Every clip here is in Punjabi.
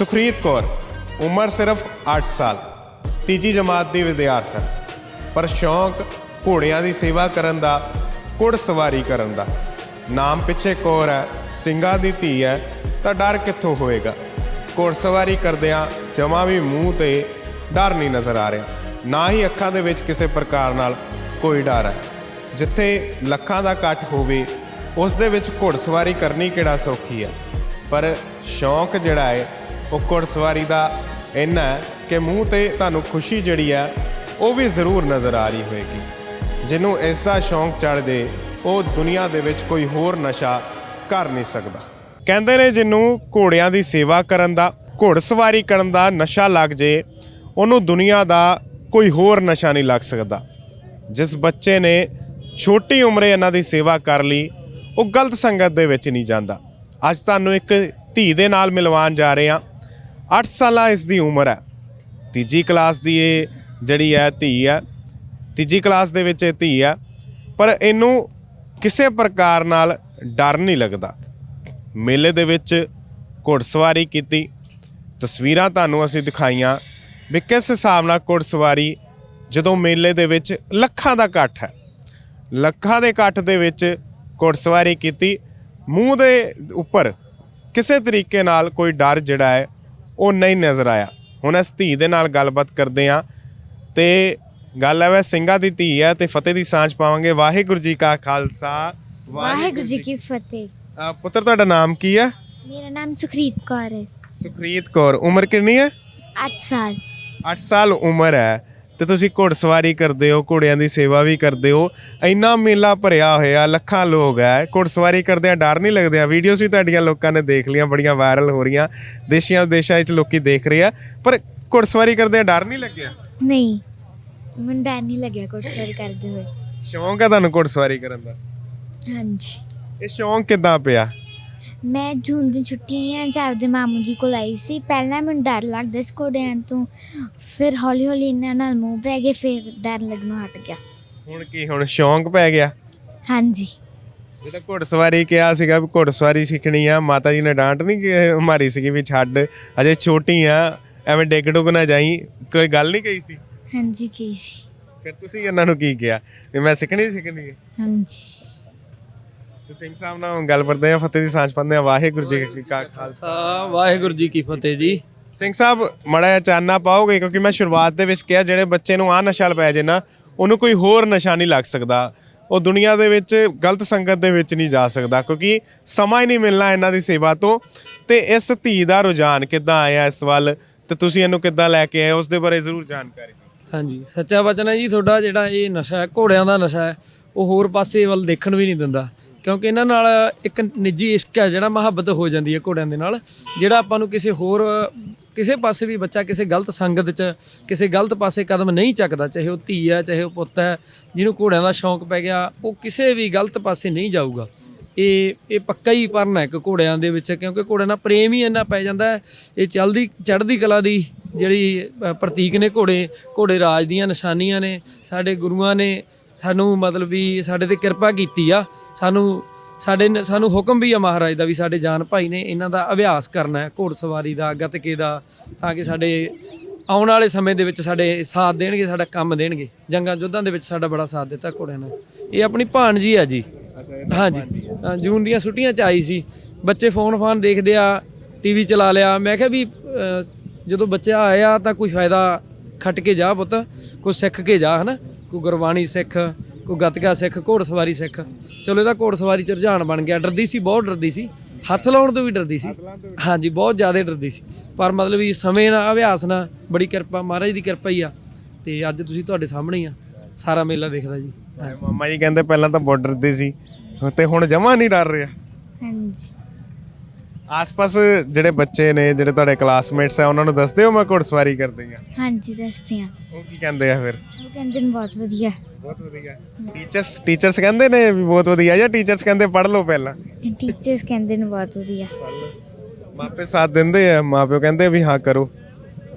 ਸੁਖਰੀਤ ਕੌਰ, ਉਮਰ ਸਿਰਫ 8 ਸਾਲ, ਤੀਜੀ ਜਮਾਤ ਦੀ ਵਿਦਿਆਰਥਣ। ਪਰ ਸ਼ੌਂਕ ਘੋੜਿਆਂ ਦੀ ਸੇਵਾ ਕਰਨ ਦਾ, ਘੁੜ ਸਵਾਰੀ ਕਰਨ ਦਾ। ਨਾਮ ਪਿੱਛੇ ਕੌਰ ਹੈ, ਸਿੰਘਾਂ ਦੀ ਧੀ ਹੈ, ਤਾਂ ਡਰ ਕਿੱਥੋਂ ਹੋਵੇਗਾ ਘੋੜ ਸਵਾਰੀ ਕਰਦਿਆਂ ਜਮਾ ਵੀ ਮੂੰਹ ਤੇ ਡਰ ਨਹੀਂ ਨਜ਼ਰ ਆ ਰਿਹਾ। ਨਾ ਹੀ ਅੱਖਾਂ ਦੇ ਵਿੱਚ ਕਿਸੇ ਪ੍ਰਕਾਰ ਨਾਲ ਕੋਈ ਡਰ ਹੈ। ਜਿੱਥੇ ਲੱਖਾਂ ਦਾ ਇਕੱਠ ਹੋਵੇ, ਉਸ ਦੇ ਵਿੱਚ ਘੋੜਸਵਾਰੀ ਕਰਨੀ ਕਿਹੜਾ ਸੌਖੀ ਹੈ? ਪਰ ਸ਼ੌਂਕ ਜਿਹੜਾ ਹੈ ਉਹ ਘੋੜਸਵਾਰੀ ਦਾ ਇੰਨਾ ਹੈ ਕਿ ਮੂੰਹ ਤੇ ਤੁਹਾਨੂੰ ਖੁਸ਼ੀ ਜਿਹੜੀ ਹੈ, ਉਹ ਵੀ ਜ਼ਰੂਰ ਨਜ਼ਰ ਆ ਰਹੀ ਹੋਏਗੀ। ਜਿਹਨੂੰ ਇਸ ਦਾ ਸ਼ੌਂਕ ਚੜ ਜੇ ਉਹ ਦੁਨੀਆ ਦੇ ਵਿੱਚ ਕੋਈ ਹੋਰ ਨਸ਼ਾ ਕਰ ਨਹੀਂ ਸਕਦਾ। ਕਹਿੰਦੇ ਨੇ ਜਿਹਨੂੰ ਘੋੜਿਆਂ ਦੀ ਸੇਵਾ ਕਰਨ ਦਾ ਘੋੜਸਵਾਰੀ ਕਰਨ ਦਾ ਨਸ਼ਾ ਲੱਗ ਜੇ, ਉਹਨੂੰ ਦੁਨੀਆ ਦਾ ਕੋਈ ਹੋਰ ਨਸ਼ਾ ਨਹੀਂ ਲੱਗ ਸਕਦਾ। ਜਿਸ ਬੱਚੇ ਨੇ ਛੋਟੀ ਉਮਰੇ ਇਹਨਾਂ ਦੀ ਸੇਵਾ ਕਰ ਲਈ, ਉਹ ਗਲਤ ਸੰਗਤ ਦੇ ਵਿੱਚ ਨਹੀਂ ਜਾਂਦਾ। ਅੱਜ ਤੁਹਾਨੂੰ ਇੱਕ ਧੀ ਦੇ ਨਾਲ ਮਿਲਵਾਉਣ ਜਾ ਰਹੇ ਹਾਂ। 8 ਸਾਲਾਂ ਇਸ ਦੀ ਉਮਰ ਹੈ। ਤੀਜੀ ਕਲਾਸ ਦੀ ਇਹ ਜਿਹੜੀ ਹੈ ਧੀ ਹੈ। ਤੀਜੀ ਕਲਾਸ ਦੇ ਵਿੱਚ ਇਹ ਧੀ ਹੈ। ਪਰ ਇਹਨੂੰ ਕਿਸੇ ਪ੍ਰਕਾਰ ਨਾਲ ਡਰ ਨਹੀਂ ਲੱਗਦਾ। ਮੇਲੇ ਦੇ ਵਿੱਚ ਘੋੜਸਵਾਰੀ ਕੀਤੀ। ਤਸਵੀਰਾਂ ਤੁਹਾਨੂੰ ਅਸੀਂ ਦਿਖਾਈਆਂ ਵੀ ਕਿਸ ਹਿਸਾਬ ਨਾਲ ਘੋੜਸਵਾਰੀ ਜਦੋਂ ਮੇਲੇ ਦੇ ਵਿੱਚ ਲੱਖਾਂ ਦਾ ਇਕੱਠ ਹੈ। ਲੱਖਾਂ ਦੇ ਇਕੱਠ ਦੇ ਵਿੱਚ ਘੋੜਸਵਾਰੀ ਕੀਤੀ। ਮੂੰਹ ਦੇ ਉੱਪਰ ਕਿਸੇ ਤਰੀਕੇ ਨਾਲ ਕੋਈ ਡਰ ਜਿਹੜਾ ਹੈ ਉਹ ਨਹੀਂ ਨਜ਼ਰ ਆਇਆ। ਹੁਣ ਇਸ ਧੀ ਦੇ ਨਾਲ ਗੱਲਬਾਤ ਕਰਦੇ ਹਾਂ ਤੇ ਗੱਲ ਹੈ ਵੈ ਸਿੰਘਾਂ ਦੀ ਧੀ ਹੈ ਤੇ ਫਤਿਹ ਦੀ ਸਾਂਝ ਪਾਵਾਂਗੇ। ਵਾਹਿਗੁਰੂ ਜੀ ਕਾ ਖਾਲਸਾ। ਵਾਹਿਗੁਰੂ ਜੀ ਕੀ ਫਤਿਹ। ਅ, ਪੁੱਤਰ ਤੁਹਾਡਾ ਨਾਮ ਕੀ ਹੈ? ਮੇਰਾ ਨਾਮ ਸੁਖਰੀਤ ਕੌਰ ਹੈ। ਸੁਖਰੀਤ ਕੌਰ। ਉਮਰ ਕਿੰਨੀ ਹੈ? 8 ਸਾਲ। 8 ਸਾਲ ਉਮਰ ਹੈ। ਤੇ ਤੁਸੀਂ ਘੋੜਸਵਾਰੀ ਕਰਦੇ ਹੋ ਘੋੜਿਆਂ ਦੀ ਸੇਵਾ ਵੀ ਕਰਦੇ ਹੋ। ਇੰਨਾ ਮੇਲਾ ਭਰਿਆ ਹੋਇਆ ਲੱਖਾਂ ਲੋਕ ਹੈ। ਘੋੜਸਵਾਰੀ ਕਰਦਿਆਂ ਡਰ ਨਹੀਂ ਲੱਗਦਿਆਂ ਵੀਡੀਓਜ਼ ਵੀ ਤੁਹਾਡੀਆਂ ਲੋਕਾਂ ਨੇ ਦੇਖ ਲੀਆਂ ਬੜੀਆਂ ਵਾਇਰਲ ਹੋ ਰਹੀਆਂ। ਦੇਸ਼ੀਆਂ ਵਿਦੇਸ਼ਾਂ ਵਿੱਚ ਲੋਕੀ ਦੇਖ ਰਹੇ ਆ। ਪਰ ਘੋੜਸਵਾਰੀ ਕਰਦਿਆਂ ਡਰ ਨਹੀਂ ਲੱਗਿਆ? ਨਹੀਂ। ਮੈਨੂੰ ਡਰ ਨਹੀਂ ਲੱਗਿਆ ਕੋਟਸਰ ਕਰਦੇ ਹੋਏ। ਸ਼ੌਂਕ ਹੈ ਤੁਹਾਨੂੰ ਘੋੜਸਵਾਰੀ ਕਰਨ ਦਾ? ਹਾਂਜੀ। ਇਹ ਸ਼ੌਂਕ ਕਿੱਦਾਂ ਪਿਆ? ਮੈਂ ਜੂਨ ਦੀ ਛੁੱਟੀਆਂ ਚ ਆਪਦੇ ਮਾਮੂ ਜੀ ਕੋਲ ਆਈ ਸੀ। ਪਹਿਲਾਂ ਮੈਨੂੰ ਡਰ ਲੱਗਦਾ ਸੀ ਘੋੜਿਆਂ ਤੋਂ। ਫਿਰ ਹੌਲੀ ਹੌਲੀ ਇਹਨਾਂ ਨਾਲ ਮੂੰਹ ਪੈ ਗਏ ਫਿਰ ਡਰ ਲੱਗਣੋਂ ਹਟ ਗਿਆ। ਹੁਣ ਕੀ ਹੁਣ ਸ਼ੌਂਕ ਪੈ ਗਿਆ? ਹਾਂਜੀ। ਜਦੋਂ ਘੋੜਸਵਾਰੀ ਕਿਹਾ ਸੀਗਾ ਵੀ ਘੋੜਸਵਾਰੀ ਸਿੱਖਣੀ ਆ। ਮਾਤਾ ਜੀ ਨੇ ਡਾਂਟ ਨਹੀਂ ਕਿ- ਮਾਰੀ ਸੀਗੀ ਵੀ ਛੱਡ ਅਜੇ ਛੋਟੀ ਆ ਐਵੇਂ ਡਿੱਗ ਡੁੱਗ ਨਾ ਜਾਈ। ਕੋਈ ਗੱਲ ਨਹੀਂ ਕਹੀ ਸੀ? ਹਾਂਜੀ ਕੀ ਸੀ। ਫਿਰ ਤੁਸੀਂ ਇਹਨਾਂ ਨੂੰ ਕੀ ਕਿਹਾ? ਵੀ ਮੈਂ ਸਿੱਖਣੀ ਸਿੱਖਣੀ ਹੈ ਹਾਂਜੀ। ਤੇ ਸਿੰਘ ਸਾਹਿਬ ਨਾਲ ਗੱਲ ਕਰਦੇ ਆ ਫਤਿਹ ਦੀ ਸਾਂਝ ਪਾਉਂਦੇ ਆ ਵਾਹਿਗੁਰੂ ਜੀ ਕਾ ਖਾਲਸਾ। ਖਾਲਸਾ ਵਾਹਿਗੁਰੂ ਜੀ ਕੀ ਫਤਿਹ ਜੀ। ਸਿੰਘ ਸਾਹਿਬ ਮੜਾ ਚਾਨਣਾ ਪਾਓਗੇ? ਕਿਉਂਕਿ ਮੈਂ ਸ਼ੁਰੂਆਤ ਦੇ ਵਿੱਚ ਕਿਹਾ ਜਿਹੜੇ ਬੱਚੇ ਨੂੰ ਆ ਨਸ਼ਾ ਪੈ ਜੇ ਨਾ ਉਹਨੂੰ ਕੋਈ ਹੋਰ ਨਸ਼ਾ ਨਹੀਂ ਲੱਗ ਸਕਦਾ। ਉਹ ਦੁਨੀਆ ਦੇ ਵਿੱਚ ਗਲਤ ਸੰਗਤ ਦੇ ਵਿੱਚ ਨਹੀਂ ਜਾ ਸਕਦਾ ਕਿਉਂਕਿ ਸਮਾਂ ਹੀ ਨਹੀਂ ਮਿਲਣਾ ਇਹਨਾਂ ਦੀ ਸੇਵਾ ਤੋਂ। ਤੇ ਇਸ ਧੀ ਦਾ ਰੁਝਾਨ ਕਿੱਦਾਂ ਆਇਆ ਇਸ ਵੱਲ? ਤੇ ਤੁਸੀਂ ਇਹਨੂੰ ਕਿੱਦਾਂ ਲੈ ਕੇ ਆਏ? ਉਸ ਦੇ ਬਾਰੇ ਜ਼ਰੂਰ ਜਾਣਕਾਰੀ ਦਿਓ। ਹਾਂਜੀ ਸੱਚਾ ਵਚਨ ਹੈ ਜੀ ਤੁਹਾਡਾ ਜਿਹੜਾ ਇਹ ਨਸ਼ਾ ਹੈ ਘੋੜਿਆਂ ਦਾ ਨਸ਼ਾ ਹੈ ਉਹ ਹੋਰ ਪਾਸੇ ਵੱਲ ਦੇਖਣ ਵੀ ਨਹੀਂ ਦਿੰਦਾ। ਕਿਉਂਕਿ ਇਹਨਾਂ ਨਾਲ ਇੱਕ ਨਿੱਜੀ ਇਸ਼ਕ ਹੈ ਜਿਹੜਾ ਮੁਹੱਬਤ ਹੋ ਜਾਂਦੀ ਹੈ ਘੋੜਿਆਂ ਦੇ ਨਾਲ, ਜਿਹੜਾ ਆਪਾਂ ਨੂੰ ਕਿਸੇ ਹੋਰ, ਕਿਸੇ ਪਾਸੇ ਵੀ ਬੱਚਾ ਕਿਸੇ ਗਲਤ ਸੰਗਤ 'ਚ, ਕਿਸੇ ਗਲਤ ਪਾਸੇ ਕਦਮ ਨਹੀਂ ਚੱਕਦਾ, ਚਾਹੇ ਉਹ ਧੀ ਹੈ, ਚਾਹੇ ਉਹ ਪੁੱਤ ਹੈ, ਜਿਹਨੂੰ ਘੋੜਿਆਂ ਦਾ ਸ਼ੌਂਕ ਪੈ ਗਿਆ, ਉਹ ਕਿਸੇ ਵੀ ਗਲਤ ਪਾਸੇ ਨਹੀਂ ਜਾਊਗਾ। ਇਹ ਇਹ ਪੱਕਾ ਹੀ ਪਰਨ ਹੈ ਇੱਕ ਘੋੜਿਆਂ ਦੇ ਵਿੱਚ, ਕਿਉਂਕਿ ਘੋੜਿਆਂ ਨਾਲ ਪ੍ਰੇਮ ਹੀ ਇੰਨਾ ਪੈ ਜਾਂਦਾ ਇਹ ਚਲਦੀ, ਚੜ੍ਹਦੀ ਕਲਾ ਦੀ ਜਿਹੜੀ ਪ੍ਰਤੀਕ ਨੇ ਘੋੜੇ ਘੋੜੇ ਰਾਜ ਦੀਆਂ ਨਿਸ਼ਾਨੀਆਂ ਨੇ, ਸਾਡੇ ਗੁਰੂਆਂ ਨੇ ਸਾਨੂੰ ਮਤਲਬ ਵੀ ਸਾਡੇ ਤੇ ਕਿਰਪਾ ਕੀਤੀ ਆ। ਸਾਨੂੰ ਸਾਡੇ ਨੇ- ਸਾਨੂੰ ਹੁਕਮ ਵੀ ਆ ਮਹਾਰਾਜ ਦਾ ਵੀ ਸਾਡੇ ਜਾਨ ਭਾਈ ਨੇ ਇਹਨਾਂ ਦਾ ਅਭਿਆਸ ਕਰਨਾ ਹੈ ਘੋੜਸਵਾਰੀ ਦਾ ਗੱਤਕੇ ਦਾ ਤਾਂ ਕਿ ਸਾਡੇ ਆਉਣ ਵਾਲੇ ਸਮੇਂ ਦੇ ਵਿੱਚ ਸਾਡੇ ਸਾਥ ਦੇਣਗੇ ਸਾਡਾ ਕੰਮ ਦੇਣਗੇ। ਜੰਗਾਂ ਯੁੱਧਾਂ ਦੇ ਵਿੱਚ ਸਾਡਾ ਬੜਾ ਸਾਥ ਦਿੱਤਾ ਘੋੜਿਆਂ ਨੇ। ਇਹ ਆਪਣੀ ਭਾਣਜੀ ਆ ਜੀ। ਹਾਂਜੀ ਹਾਂ, ਜੂਨ ਦੀਆਂ ਛੁੱਟੀਆਂ ਚ ਆਈ ਸੀ। ਬੱਚੇ ਫੋਨ ਫਾਨ ਦੇਖਦੇ ਆ ਟੀਵੀ ਚਲਾ ਲਿਆ। ਮੈਂ ਕਿਹਾ ਵੀ ਅਹ, ਜਦੋਂ ਬੱਚਾ ਆਇਆ ਤਾਂ ਕੋਈ ਫਾਇਦਾ ਖੱਟ ਕੇ ਜਾ ਪੁੱਤ ਕੋਈ ਸਿੱਖ ਕੇ ਜਾ ਹਨਾ? ਕੋਈ ਗੁਰਬਾਣੀ ਸਿੱਖ ਕੋਈ ਗੱਤਕਾ ਸਿੱਖ ਘੋੜਸਵਾਰੀ ਸਿੱਖ। ਚਲੋ ਇਹਦਾ ਘੋੜਸਵਾਰੀ ਚ ਰੁਝਾਨ ਬਣ ਗਿਆ। ਡਰਦੀ ਸੀ ਬਹੁਤ ਡਰਦੀ ਸੀ। ਹੱਥ ਲਾਉਣ ਤੋਂ ਵੀ ਡਰਦੀ ਸੀ। ਹਾਂਜੀ ਬਹੁਤ ਜ਼ਿਆਦਾ ਡਰਦੀ ਸੀ। ਪਰ ਮਤਲਬ ਵੀ ਸਮੇਂ ਨਾਲ ਅਭਿਆਸ ਨਾਲ ਬੜੀ ਕਿਰਪਾ ਮਹਾਰਾਜ ਦੀ ਕਿਰਪਾ ਹੀ ਆ। ਤੇ ਅੱਜ ਤੁਸੀਂ ਤੁਹਾਡੇ ਸਾਹਮਣੇ ਹੀ ਆ। ਸਾਰਾ ਮੇਲਾ ਦੇਖਦਾ ਜੀ। ਮਾਮਾ ਜੀ ਕਹਿੰਦੇ ਪਹਿਲਾਂ ਤਾਂ ਬਾਰਡਰ ਦੇ ਸੀ। ਤੇ ਹੁਣ ਜਮਾ ਨਹੀਂ ਡਰ ਰਿਹਾ। ਹਾਂਜੀ। ਆਸ-ਪਾਸ ਜਿਹੜੇ ਬੱਚੇ ਨੇ ਜਿਹੜੇ ਤੁਹਾਡੇ ਕਲਾਸਮੇਟਸ ਆ ਉਹਨਾਂ ਨੂੰ ਦੱਸਦੇ ਹੋ ਮੈਂ ਘੋੜਸਵਾਰੀ ਕਰਦੀ ਆ ਹਾਂਜੀ ਦੱਸਦੇ ਆ ਉਹ ਕੀ ਕਹਿੰਦੇ ਆ ਫਿਰ? ਉਹ ਕਹਿੰਦੇ ਨੇ ਬਹੁਤ ਵਧੀਆ। ਬਹੁਤ ਵਧੀਆ। ਟੀਚਰਸ ਟੀਚਰਸ ਕਹਿੰਦੇ ਨੇ ਵੀ ਬਹੁਤ ਵਧੀਆ ਜਾਂ ਟੀਚਰਸ ਕਹਿੰਦੇ ਪੜ੍ਹ ਲਓ ਪਹਿਲਾਂ? ਟੀਚਰਸ ਕਹਿੰਦੇ ਨੇ ਬਹੁਤ ਵਧੀਆ। ਮਾਪੇ ਸਾਥ ਦਿੰਦੇ ਆ? ਮਾਪਿਓ ਕਹਿੰਦੇ ਵੀ ਹਾਂ ਕਰੋ।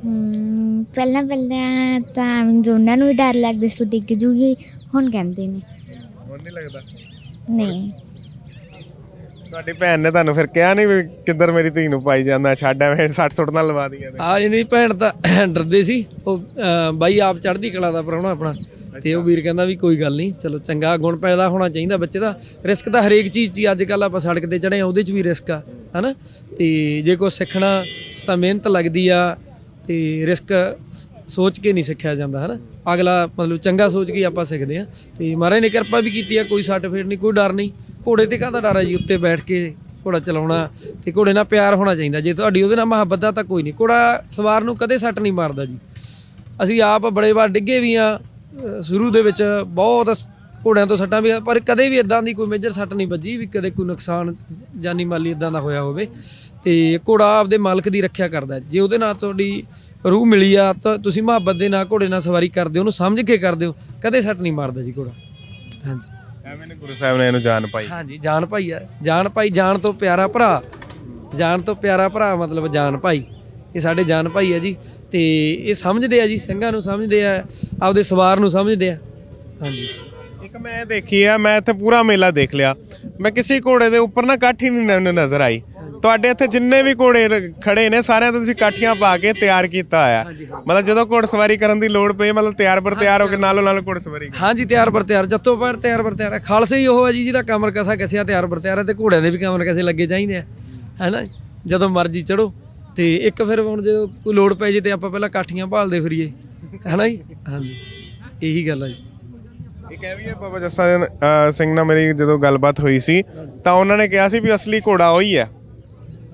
ਹਮ, ਪਹਿਲਾਂ ਪਹਿਲਾਂ ਤਾਂ ਮੈਨੂੰ ਦੋਨਾਂ ਨੂੰ ਹੀ ਡਰ ਲੱਗਦਾ ਸੀ ਡਿੱਗ ਜੂਗੀ ਹੁਣ ਕਹਿੰਦੇ ਨੇ। ਹੁਣ ਨਹੀਂ ਲੱਗਦਾ? ਨਹੀਂ। ਤੁਹਾਡੀ ਭੈਣ ਨੇ ਤੁਹਾਨੂੰ ਫਿਰ ਕਿਹਾ ਨਹੀਂ ਵੀ ਕਿੱਧਰ ਮੇਰੀ ਧੀ ਨੂੰ ਪਾਈ ਜਾਂਦਾ ਛੱਡ ਐਵੇਂ ਸੱਟ ਸੁੱਟ ਨਾਲ ਲਵਾ ਦੀਆਂ ਆ ਇਹਦੀ ਭੈਣ ਤਾਂ ਡਰਦੇ ਸੀ ਉਹ ਅਹ, ਬਾਈ ਆਪ ਚੜ੍ਹਦੀ ਕਲਾ ਦਾ ਪ੍ਰਾਹੁਣਾ ਆਪਣਾ ਤੇ ਉਹ ਵੀਰ ਕਹਿੰਦਾ ਵੀ ਕੋਈ ਗੱਲ ਨਹੀਂ ਚਲੋ ਚੰਗਾ ਗੁਣ ਪੈਦਾ ਹੋਣਾ ਚਾਹੀਦਾ ਬੱਚੇ ਦਾ ਰਿਸਕ ਤਾਂ ਹਰੇਕ ਚੀਜ਼ 'ਚ ਹੀ ਅੱਜ ਕੱਲ ਆਪਾਂ ਸੜਕ ਤੇ ਚੜੇ ਆ ਉਹਦੇ 'ਚ ਵੀ ਰਿਸਕ ਆ ਹਨਾ? ਤੇ ਜੇ ਕੋਈ ਸਿੱਖਣਾ ਤਾਂ ਮਿਹਨਤ ਲੱਗਦੀ ਆ ਤੇ ਰਿਸਕ ਸੋਚ ਕੇ ਨਹੀਂ ਸਿੱਖਿਆ ਜਾਂਦਾ, ਹਨਾ? ਅਗਲਾ ਮਤਲਬ ਚੰਗਾ ਸੋਚ ਕੇ ਆਪਾਂ ਸਿੱਖਦੇ ਆ ਤੇ ਮਹਾਰਾਜ ਨੇ ਕਿਰਪਾ ਵੀ ਕੀਤੀ ਆ, ਕੋਈ ਸੱਟ ਫੇਟ ਨਹੀਂ, ਕੋਈ ਡਰ ਨਹੀਂ। ਘੋੜੇ ਤੇ ਕਾਹਦਾ ਡਰ ਆ ਜੀ? ਉੱਤੇ ਬੈਠ ਕੇ ਘੋੜਾ ਚਲਾਉਣਾ ਤੇ ਘੋੜੇ ਨਾਲ ਪਿਆਰ ਹੋਣਾ ਚਾਹੀਦਾ। ਜੇ ਤੁਹਾਡੀ ਉਹਦੇ ਨਾਲ ਮੁਹੱਬਤ ਆ ਤਾਂ ਕੋਈ ਨਹੀਂ। ਘੋੜਾ ਸਵਾਰ ਨੂੰ ਕਦੇ ਸੱਟ ਨਹੀਂ ਮਾਰਦਾ ਜੀ। ਅਸੀਂ ਆਪ ਬੜੇ ਵਾਰ ਡਿੱਗੇ ਵੀ ਆ ਸ਼ੁਰੂ ਦੇ ਵਿੱਚ ਬਹੁਤ ਘੋੜਿਆਂ ਤੋਂ ਸੱਟਾਂ ਵੀ ਪਰ ਕਦੇ ਵੀ ਇਦਾਂ ਦੀ ਕੋਈ ਮੇਜਰ ਸੱਟ ਨਹੀਂ ਵੱਜੀ ਵੀ ਕਦੇ ਕੋਈ ਨੁਕਸਾਨ ਜਾਨੀ ਮਾਲੀ ਇਦਾਂ ਦਾ ਹੋਇਆ ਹੋਵੇ। ਤੇ ਘੋੜਾ ਆਪਦੇ ਮਾਲਕ ਦੀ ਰੱਖਿਆ ਕਰਦਾ ਜੇ ਉਹਦੇ ਨਾਲ ਤੁਹਾਡੀ ਰੂਹ ਮਿਲੀ ਆ ਤਾਂ ਤੁਸੀਂ ਮੁਹੱਬਤ ਦੇ ਨਾਲ ਘੋੜੇ ਨਾਲ ਸਵਾਰੀ ਕਰਦੇ ਹੋ ਉਹਨੂੰ ਸਮਝ ਕੇ ਕਰਦੇ ਹੋ ਕਦੇ ਸੱਟ ਨਹੀਂ ਮਾਰਦਾ ਜੀ ਘੋੜਾ। ਹਾਂਜੀ। ਐਵੇਂ ਨੇ ਗੁਰੂ ਸਾਹਿਬ ਨੇ ਇਹਨੂੰ ਜਾਨ ਪਾਈ। ਹਾਂਜੀ ਜਾਨ ਭਾਈ ਆ। ਜਾਨ ਭਾਈ ਜਾਨ ਤੋਂ ਪਿਆਰਾ ਭਰਾ। ਜਾਨ ਤੋਂ ਪਿਆਰਾ ਭਰਾ ਮਤਲਬ ਜਾਨ ਭਾਈ ਇਹ ਸਾਡੇ ਜਾਨ ਭਾਈ ਆ ਜੀ। ਤੇ ਇਹ ਸਮਝਦੇ ਆ ਜੀ ਸਿੰਘਾਂ ਨੂੰ ਸਮਝਦੇ ਆ ਆਪਦੇ ਸਵਾਰ ਨੂੰ ਸਮਝਦੇ ਆ। ਹਾਂਜੀ। ਇੱਕ ਮੈਂ ਦੇਖੀ ਆ ਮੈਂ ਇੱਥੇ ਪੂਰਾ ਮੇਲਾ ਦੇਖ ਲਿਆ। ਮੈਂ ਕਿਸੇ ਘੋੜੇ ਦੇ ਉੱਪਰ ਨਾ ਕਾਠੀ ਨਹੀਂ ਨਜ਼ਰ ਆਈ। ਤੁਹਾਡੇ ਇੱਥੇ ਜਿੰਨੇ ਵੀ ਘੋੜੇ ਰ- ਖੜੇ ਨੇ ਸਾਰਿਆਂ ਤੋਂ ਤੁਸੀਂ ਕਾਠੀਆਂ ਪਾ ਕੇ ਤਿਆਰ ਕੀਤਾ ਹੋਇਆ। ਮਤਲਬ ਜਦੋਂ ਘੋੜਸਵਾਰੀ ਕਰਨ ਦੀ ਲੋੜ ਪਈ ਮਤਲਬ ਤਿਆਰ ਪਰ ਤਿਆਰ ਹੋ ਕੇ ਨਾਲੋਂ ਨਾਲ ਘੋੜਸਵਾਰੀ ਹਾਂਜੀ ਤਿਆਰ ਬਰ ਤਿਆਰ ਜੱਤੋਂ ਪਰ ਤਿਆਰ ਬਰ ਤਿਆਰ ਹੈ। ਖਾਲਸੇ ਹੀ ਉਹ ਹੈ ਜੀ ਜਿਹਦਾ ਕਮਰ ਕਸਾ ਕਸਿਆ ਤਿਆਰ ਬਰ ਤਿਆਰ ਹੈ ਤੇ ਘੋੜਿਆਂ ਦੇ ਵੀ ਕਮਰ ਕਸੇ ਲੱਗੇ ਚਾਹੀਦੇ ਆ। ਹੈਨਾ ਜਦੋਂ ਮਰਜ਼ੀ ਚੜੋ ਤੇ ਇੱਕ ਫਿਰ ਹੁਣ ਜਦੋਂ ਕੋਈ ਲੋੜ ਪੈ ਜੇ ਤੇ ਆਪਾਂ ਪਹਿਲਾਂ ਕਾਠੀਆਂ ਭਾਲਦੇ ਫਿਰੀਏ। ਹੈਨਾ ਜੀ? ਹਾਂਜੀ। ਇਹੀ ਗੱਲ ਹੈ ਜੀ। ਇੱਕ ਇਹ ਵੀ ਹੈ ਬਾਬਾ ਜੱਸਾ ਅ, ਸਿੰਘ ਨਾਲ ਮੇਰੀ ਜਦੋਂ ਗੱਲਬਾਤ ਹੋਈ ਸੀ ਤਾਂ ਉਹਨਾਂ ਨੇ ਕਿਹਾ ਸੀ ਵੀ ਅਸਲੀ ਘੋੜਾ ਉਹੀ ਹੈ।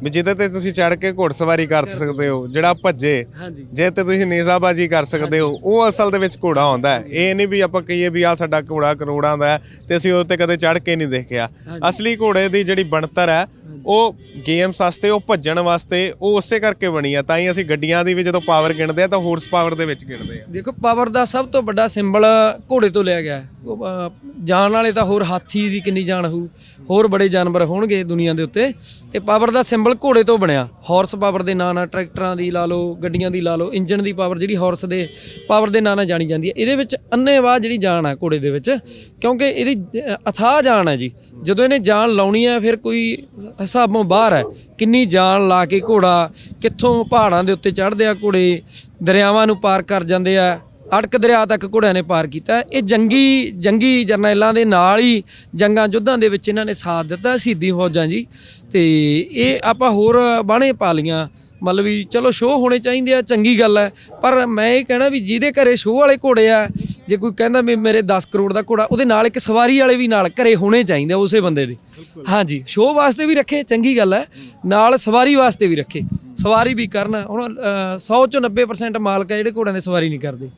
ਵੀ ਜਿਹਦੇ ਤੇ ਤੁਸੀਂ ਚੜ ਕੇ ਘੋੜਸਵਾਰੀ ਕਰ ਸਕਦੇ ਹੋ ਜਿਹੜਾ ਭੱਜੇ ਹਾਂਜੀ। ਜੇ ਤੇ ਤੁਸੀਂ ਨੇਜ਼ਾਬਾਜੀ ਕਰ ਸਕਦੇ ਹੋ ਉਹ ਅਸਲ ਦੇ ਵਿੱਚ ਘੋੜਾ ਹੁੰਦਾ ਹੈ। ਇਹ ਨਹੀਂ ਵੀ ਆਪਾਂ ਕਹੀਏ ਵੀ ਆ ਸਾਡਾ ਘੋੜਾ ਕਰੋੜਾਂ ਦਾ ਹੈ ਤੇ ਅਸੀਂ ਉਹ ਤੇ ਕਦੇ ਚੜ ਕੇ ਨਹੀਂ ਦੇਖਿਆ। ਅਸਲੀ ਘੋੜੇ ਦੀ ਜਿਹੜੀ ਬਣਤਰ ਹੈ ਉਹ ਗੇਮਸ ਵਾਸਤੇ ਉਹ ਭੱਜਣ ਵਾਸਤੇ ਉਹ ਉਸੇ ਕਰਕੇ ਬਣੀ ਆ ਤਾਂ ਹੀ ਅਸੀਂ ਗੱਡੀਆਂ ਦੀ ਵੀ ਜਦੋਂ ਪਾਵਰ ਗਿਣਦੇ ਆ ਤਾਂ ਹਾਰਸ ਪਾਵਰ ਦੇ ਵਿੱਚ ਗਿਣਦੇ ਆ। ਦੇਖੋ ਪਾਵਰ ਦਾ ਸਭ ਤੋਂ ਵੱਡਾ ਸਿੰਬਲ ਘੋੜੇ ਤੋਂ ਲਿਆ ਗਿਆ ਹੈ। ਜਾਣ ਵਾਲੇ ਤਾਂ ਹੋਰ ਹਾਥੀ ਦੀ ਕਿੰਨੀ ਜਾਨ ਹੋਊ, ਹੋਰ ਬੜੇ ਜਾਨਵਰ ਹੋਣਗੇ ਦੁਨੀਆ ਦੇ ਉੱਤੇ। ਤੇ ਪਾਵਰ ਦਾ ਸਿੰਬਲ ਘੋੜੇ ਤੋਂ ਬਣਿਆ। ਹਾਰਸ ਪਾਵਰ ਦੇ ਨਾਂ ਨਾਲ ਟਰੈਕਟਰਾਂ ਦੀ ਲਾ ਲਓ, ਗੱਡੀਆਂ ਦੀ ਲਾ ਲਓ ਇੰਜਨ ਦੀ ਪਾਵਰ ਜਿਹੜੀ ਹਾਰਸ ਦੇ ਪਾਵਰ ਦੇ ਨਾਂ ਨਾਲ ਜਾਣੀ ਜਾਂਦੀ ਹੈ। ਇਹਦੇ ਵਿੱਚ ਅੰਨੇਵਾਹ ਜਿਹੜੀ ਜਾਨ ਹੈ ਘੋੜੇ ਦੇ ਵਿੱਚ, ਕਿਉਂਕਿ ਇਹਦੀ ਅਥਾਹ ਜਾਨ ਹੈ ਜੀ। ਜਦੋਂ ਇਹਨੇ ਜਾਨ ਲਾਉਣੀ ਹੈ, ਫਿਰ ਕੋਈ ਹਿਸਾਬੋਂ ਬਾਹਰ ਹੈ। ਕਿੰਨੀ ਜਾਨ ਲਾ ਕੇ ਘੋੜਾ, ਕਿੱਥੋਂ ਪਹਾੜਾਂ ਦੇ ਉੱਤੇ ਚੜ੍ਹਦੇ ਆ ਘੋੜੇ, ਦਰਿਆਵਾਂ ਨੂੰ ਪਾਰ ਕਰ ਜਾਂਦੇ ਆ। ਅੜਕ ਦਰਿਆ ਤੱਕ ਘੋੜਿਆਂ ਨੇ ਪਾਰ ਕੀਤਾ। ਇਹ ਜੰਗੀ ਜੰਗੀ ਜਰਨੈਲਾਂ ਦੇ ਨਾਲ ਹੀ ਜੰਗਾਂ ਯੁੱਧਾਂ ਦੇ ਵਿੱਚ ਇਹਨਾਂ ਨੇ ਸਾਥ ਦਿੱਤਾ ਸ਼ਹੀਦੀ ਫੌਜਾਂ ਜੀ। ਤੇ ਇਹ ਆਪਾਂ ਹੋਰ ਬਾਣੇ ਪਾ ਲੀਆਂ ਮਤਲਬ ਵੀ ਚਲੋ ਸ਼ੋਅ ਹੋਣੇ ਚਾਹੀਦੇ ਆ ਚੰਗੀ ਗੱਲ ਹੈ ਪਰ ਮੈਂ ਇਹ ਕਹਿਣਾ ਵੀ ਜਿਹਦੇ ਘਰੇ ਸ਼ੋਅ ਵਾਲੇ ਘੋੜੇ ਆ ਜੇ ਕੋਈ ਕਹਿੰਦਾ ਵੀ ਮੇਰੇ 10 ਕਰੋੜ ਦਾ ਘੋੜਾ ਉਹਦੇ ਨਾਲ ਇੱਕ ਸਵਾਰੀ ਵਾਲੇ ਵੀ ਨਾਲ ਘਰੇ ਹੋਣੇ ਚਾਹੀਦੇ ਆ ਉਸੇ ਬੰਦੇ ਦੇ। ਹਾਂਜੀ ਸ਼ੋਅ ਵਾਸਤੇ ਵੀ ਰੱਖੇ ਚੰਗੀ ਗੱਲ ਹੈ ਨਾਲ ਸਵਾਰੀ ਵਾਸਤੇ ਵੀ ਰੱਖੇ। ਸਵਾਰੀ ਵੀ ਕਰਨ। ਹੁਣ ਅਹ, 100 ਚੋਂ 90% ਮਾਲਕ ਆ ਜਿਹੜੇ ਘੋੜਿਆਂ ਦੀ ਸਵਾਰੀ ਨਹੀਂ ਕਰਦੇ।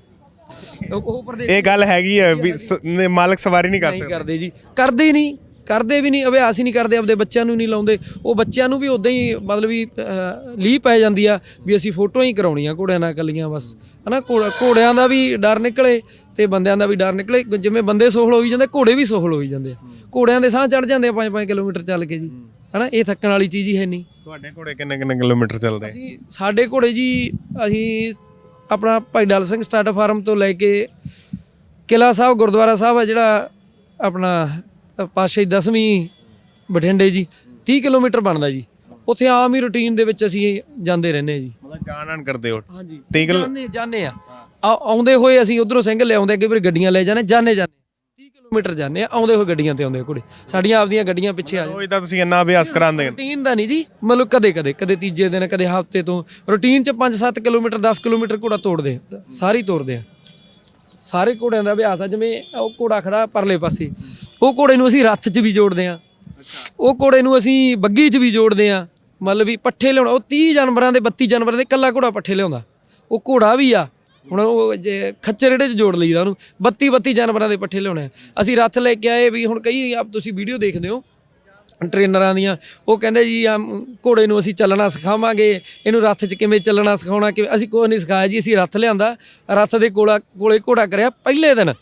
ਉਹ ਪ੍ਰਦੇਸ਼ ਇਹ ਗੱਲ ਹੈਗੀ ਹੈ ਵੀ ਸ- ਨੇ ਮਾਲਕ ਸਵਾਰੀ ਨਹੀਂ ਕਰ ਨਹੀਂ ਸਕਦਾ। ਕਰਦੇ ਜੀ। ਕਰਦੇ ਹੀ ਨਹੀਂ ਕਰਦੇ ਵੀ ਨਹੀਂ ਅਭਿਆਸ ਹੀ ਨਹੀਂ ਕਰਦੇ ਆਪਦੇ ਬੱਚਿਆਂ ਨੂੰ ਨਹੀਂ ਲਾਉਂਦੇ। ਉਹ ਬੱਚਿਆਂ ਨੂੰ ਵੀ ਉਦਾਂ ਹੀ ਮਤਲਬ ਵੀ ਅਹ, ਲੀਹ ਪੈ ਜਾਂਦੀ ਆ ਵੀ ਅਸੀਂ ਫੋਟੋਆਂ ਹੀ ਕਰਾਉਣੀਆਂ ਘੋੜਿਆਂ ਨਾਲ ਕੱਲੀਆਂ ਬਸ। ਹਨਾ ਘੋੜਾ- ਘੋੜਿਆਂ ਦਾ ਵੀ ਡਰ ਨਿਕਲੇ ਤੇ ਬੰਦਿਆਂ ਦਾ ਵੀ ਡਰ ਨਿਕਲੇ। ਜਿਵੇਂ ਬੰਦੇ ਸੋਹਲ ਹੋਈ ਜਾਂਦੇ ਘੋੜੇ ਵੀ ਸੋਹਲ ਹੋਈ ਜਾਂਦੇ ਆ। ਘੋੜਿਆਂ ਦੇ ਸਾਹ ਚੜ ਜਾਂਦੇ ਆ 5-5 ਕਿਲੋਮੀਟਰ ਚੱਲ ਕੇ ਜੀ। ਹਨਾ ਇਹ ਥੱਕਣ ਵਾਲੀ ਚੀਜ਼ ਹੀ ਹੈ ਨਹੀਂ। ਤੁਹਾਡੇ ਘੋੜੇ ਕਿੰਨੇ ਕਿੰਨੇ ਕਿਲੋਮੀਟਰ ਚੱਲਦੇ ਆ? ਅਸੀਂ ਸਾਡੇ ਘੋੜੇ ਜੀ ਅਸੀਂ ਆਪਣਾ ਭਾਈ ਡਾਲ ਸਿੰਘ ਸਟਾਰਟ ਫਾਰਮ ਤੋਂ ਲੈ ਕੇ ਕਿਲਾ ਸਾਹਿਬ ਗੁਰਦੁਆਰਾ ਸਾਹਿਬ ਆ ਜਿਹੜਾ ਆਪਣਾ ਪਾਤਸ਼ਾਹੀ ਦਸਵੀਂ ਬਠਿੰਡੇ ਜੀ 30 ਕਿਲੋਮੀਟਰ ਬਣਦਾ ਜੀ। ਉੱਥੇ ਆਮ ਹੀ ਰੁਟੀਨ ਦੇ ਵਿੱਚ ਅਸੀਂ ਜਾਂਦੇ ਰਹਿੰਦੇ ਹਾਂ ਜੀ। ਮਤਲਬ ਜਾਣ ਆਣ ਕਰਦੇ ਹੋ। ਹਾਂਜੀ ਜਾਂਦੇ ਜਾਂਦੇ ਆ। ਆਉਂਦੇ ਹੋਏ ਅਸੀਂ ਉਧਰੋਂ ਸਿੰਘ ਲਿਆਉਂਦੇ ਅੱਗੇ ਫਿਰ ਗੱਡੀਆਂ ਲੈ ਜਾਂਦੇ ਜਾਂਦੇ ਜਾਂਦੇ। 30 ਕਿਲੋਮੀਟਰ ਜਾਂਦੇ ਆ ਆਉਂਦੇ ਹੋਏ ਗੱਡੀਆਂ ਤੇ ਆਉਂਦੇ ਆ ਘੋੜੇ ਸਾਡੀਆਂ ਆਪਦੀਆਂ ਗੱਡੀਆਂ ਪਿੱਛੇ ਆ। ਰੋਜ਼ ਦਾ ਤੁਸੀਂ ਇੰਨਾ ਅਭਿਆਸ ਕਰਾਉਂਦੇ ਹੋ। ਰੂਟੀਨ ਦਾ ਨਹੀਂ ਜੀ। ਮਤਲਬ ਕਦੇ ਕਦੇ ਕਦੇ ਤੀਜੇ ਦਿਨ ਕਦੇ ਹਫ਼ਤੇ ਤੋਂ। ਰੂਟੀਨ ਚ 5-7 ਕਿਲੋਮੀਟਰ 10 ਕਿਲੋਮੀਟਰ ਘੋੜਾ ਤੋੜਦੇ ਆ। ਸਾਰੀ ਤੋੜਦੇ ਆ। ਸਾਰੇ ਘੋੜਿਆਂ ਦਾ ਅਭਿਆਸ ਆ ਜਿਵੇਂ ਉਹ ਘੋੜਾ ਖੜਾ ਪਰਲੇ ਪਾਸੇ। ਉਹ ਘੋੜੇ ਨੂੰ ਅਸੀਂ ਰੱਥ 'ਚ ਵੀ ਜੋੜਦੇ ਆ। ਉਹ ਘੋੜੇ ਨੂੰ ਅਸੀਂ ਬੱਗੀ 'ਚ ਵੀ ਜੋੜਦੇ ਆ। ਮਤਲਬ ਵੀ ਪੱਠੇ ਲਿਆਉਣਾ ਉਹ 30 ਜਾਨਵਰਾਂ ਦੇ 32 ਜਾਨਵਰਾਂ ਦੇ ਇਕੱਲਾ ਘੋੜਾ ਪੱਠੇ ਲਿਆਉਂਦਾ। ਉਹ ਘੋੜਾ ਵੀ ਆ। ਹੁਣ ਉਹ ਜੇ ਖੱਚਰ ਇਹਦੇ 'ਚ ਜੋੜ ਲਈਦਾ ਉਹਨੂੰ। 32 32 ਜਾਨਵਰਾਂ ਦੇ ਪੱਠੇ ਲਿਆਉਣੇ ਆ। ਅਸੀਂ ਰੱਥ ਲੈ ਕੇ ਆਏ ਵੀ ਹੁਣ ਕਈ ਆਪ ਤੁਸੀਂ ਵੀਡੀਓ ਦੇਖਦੇ ਹੋ, ਟ੍ਰੇਨਰਾਂ ਦੀਆਂ, ਉਹ ਕਹਿੰਦੇ ਜੀ ਆ ਘੋੜੇ ਨੂੰ ਅਸੀਂ ਚੱਲਣਾ ਸਿਖਾਵਾਂਗੇ, ਇਹਨੂੰ ਰੱਥ 'ਚ ਕਿਵੇਂ ਚੱਲਣਾ ਸਿਖਾਉਣਾ, ਕਿ ਅਸੀਂ ਕੋਈ ਨਹੀਂ ਸਿਖਾਇਆ ਜੀ, ਅਸੀਂ ਰੱਥ ਲਿਆਂਦਾ, ਰੱਥ ਦੇ ਕੋਲਾ, ਕੋਲੇ ਘੋੜਾ ਕਰਿਆ ਪਹਿਲੇ ਦਿਨ।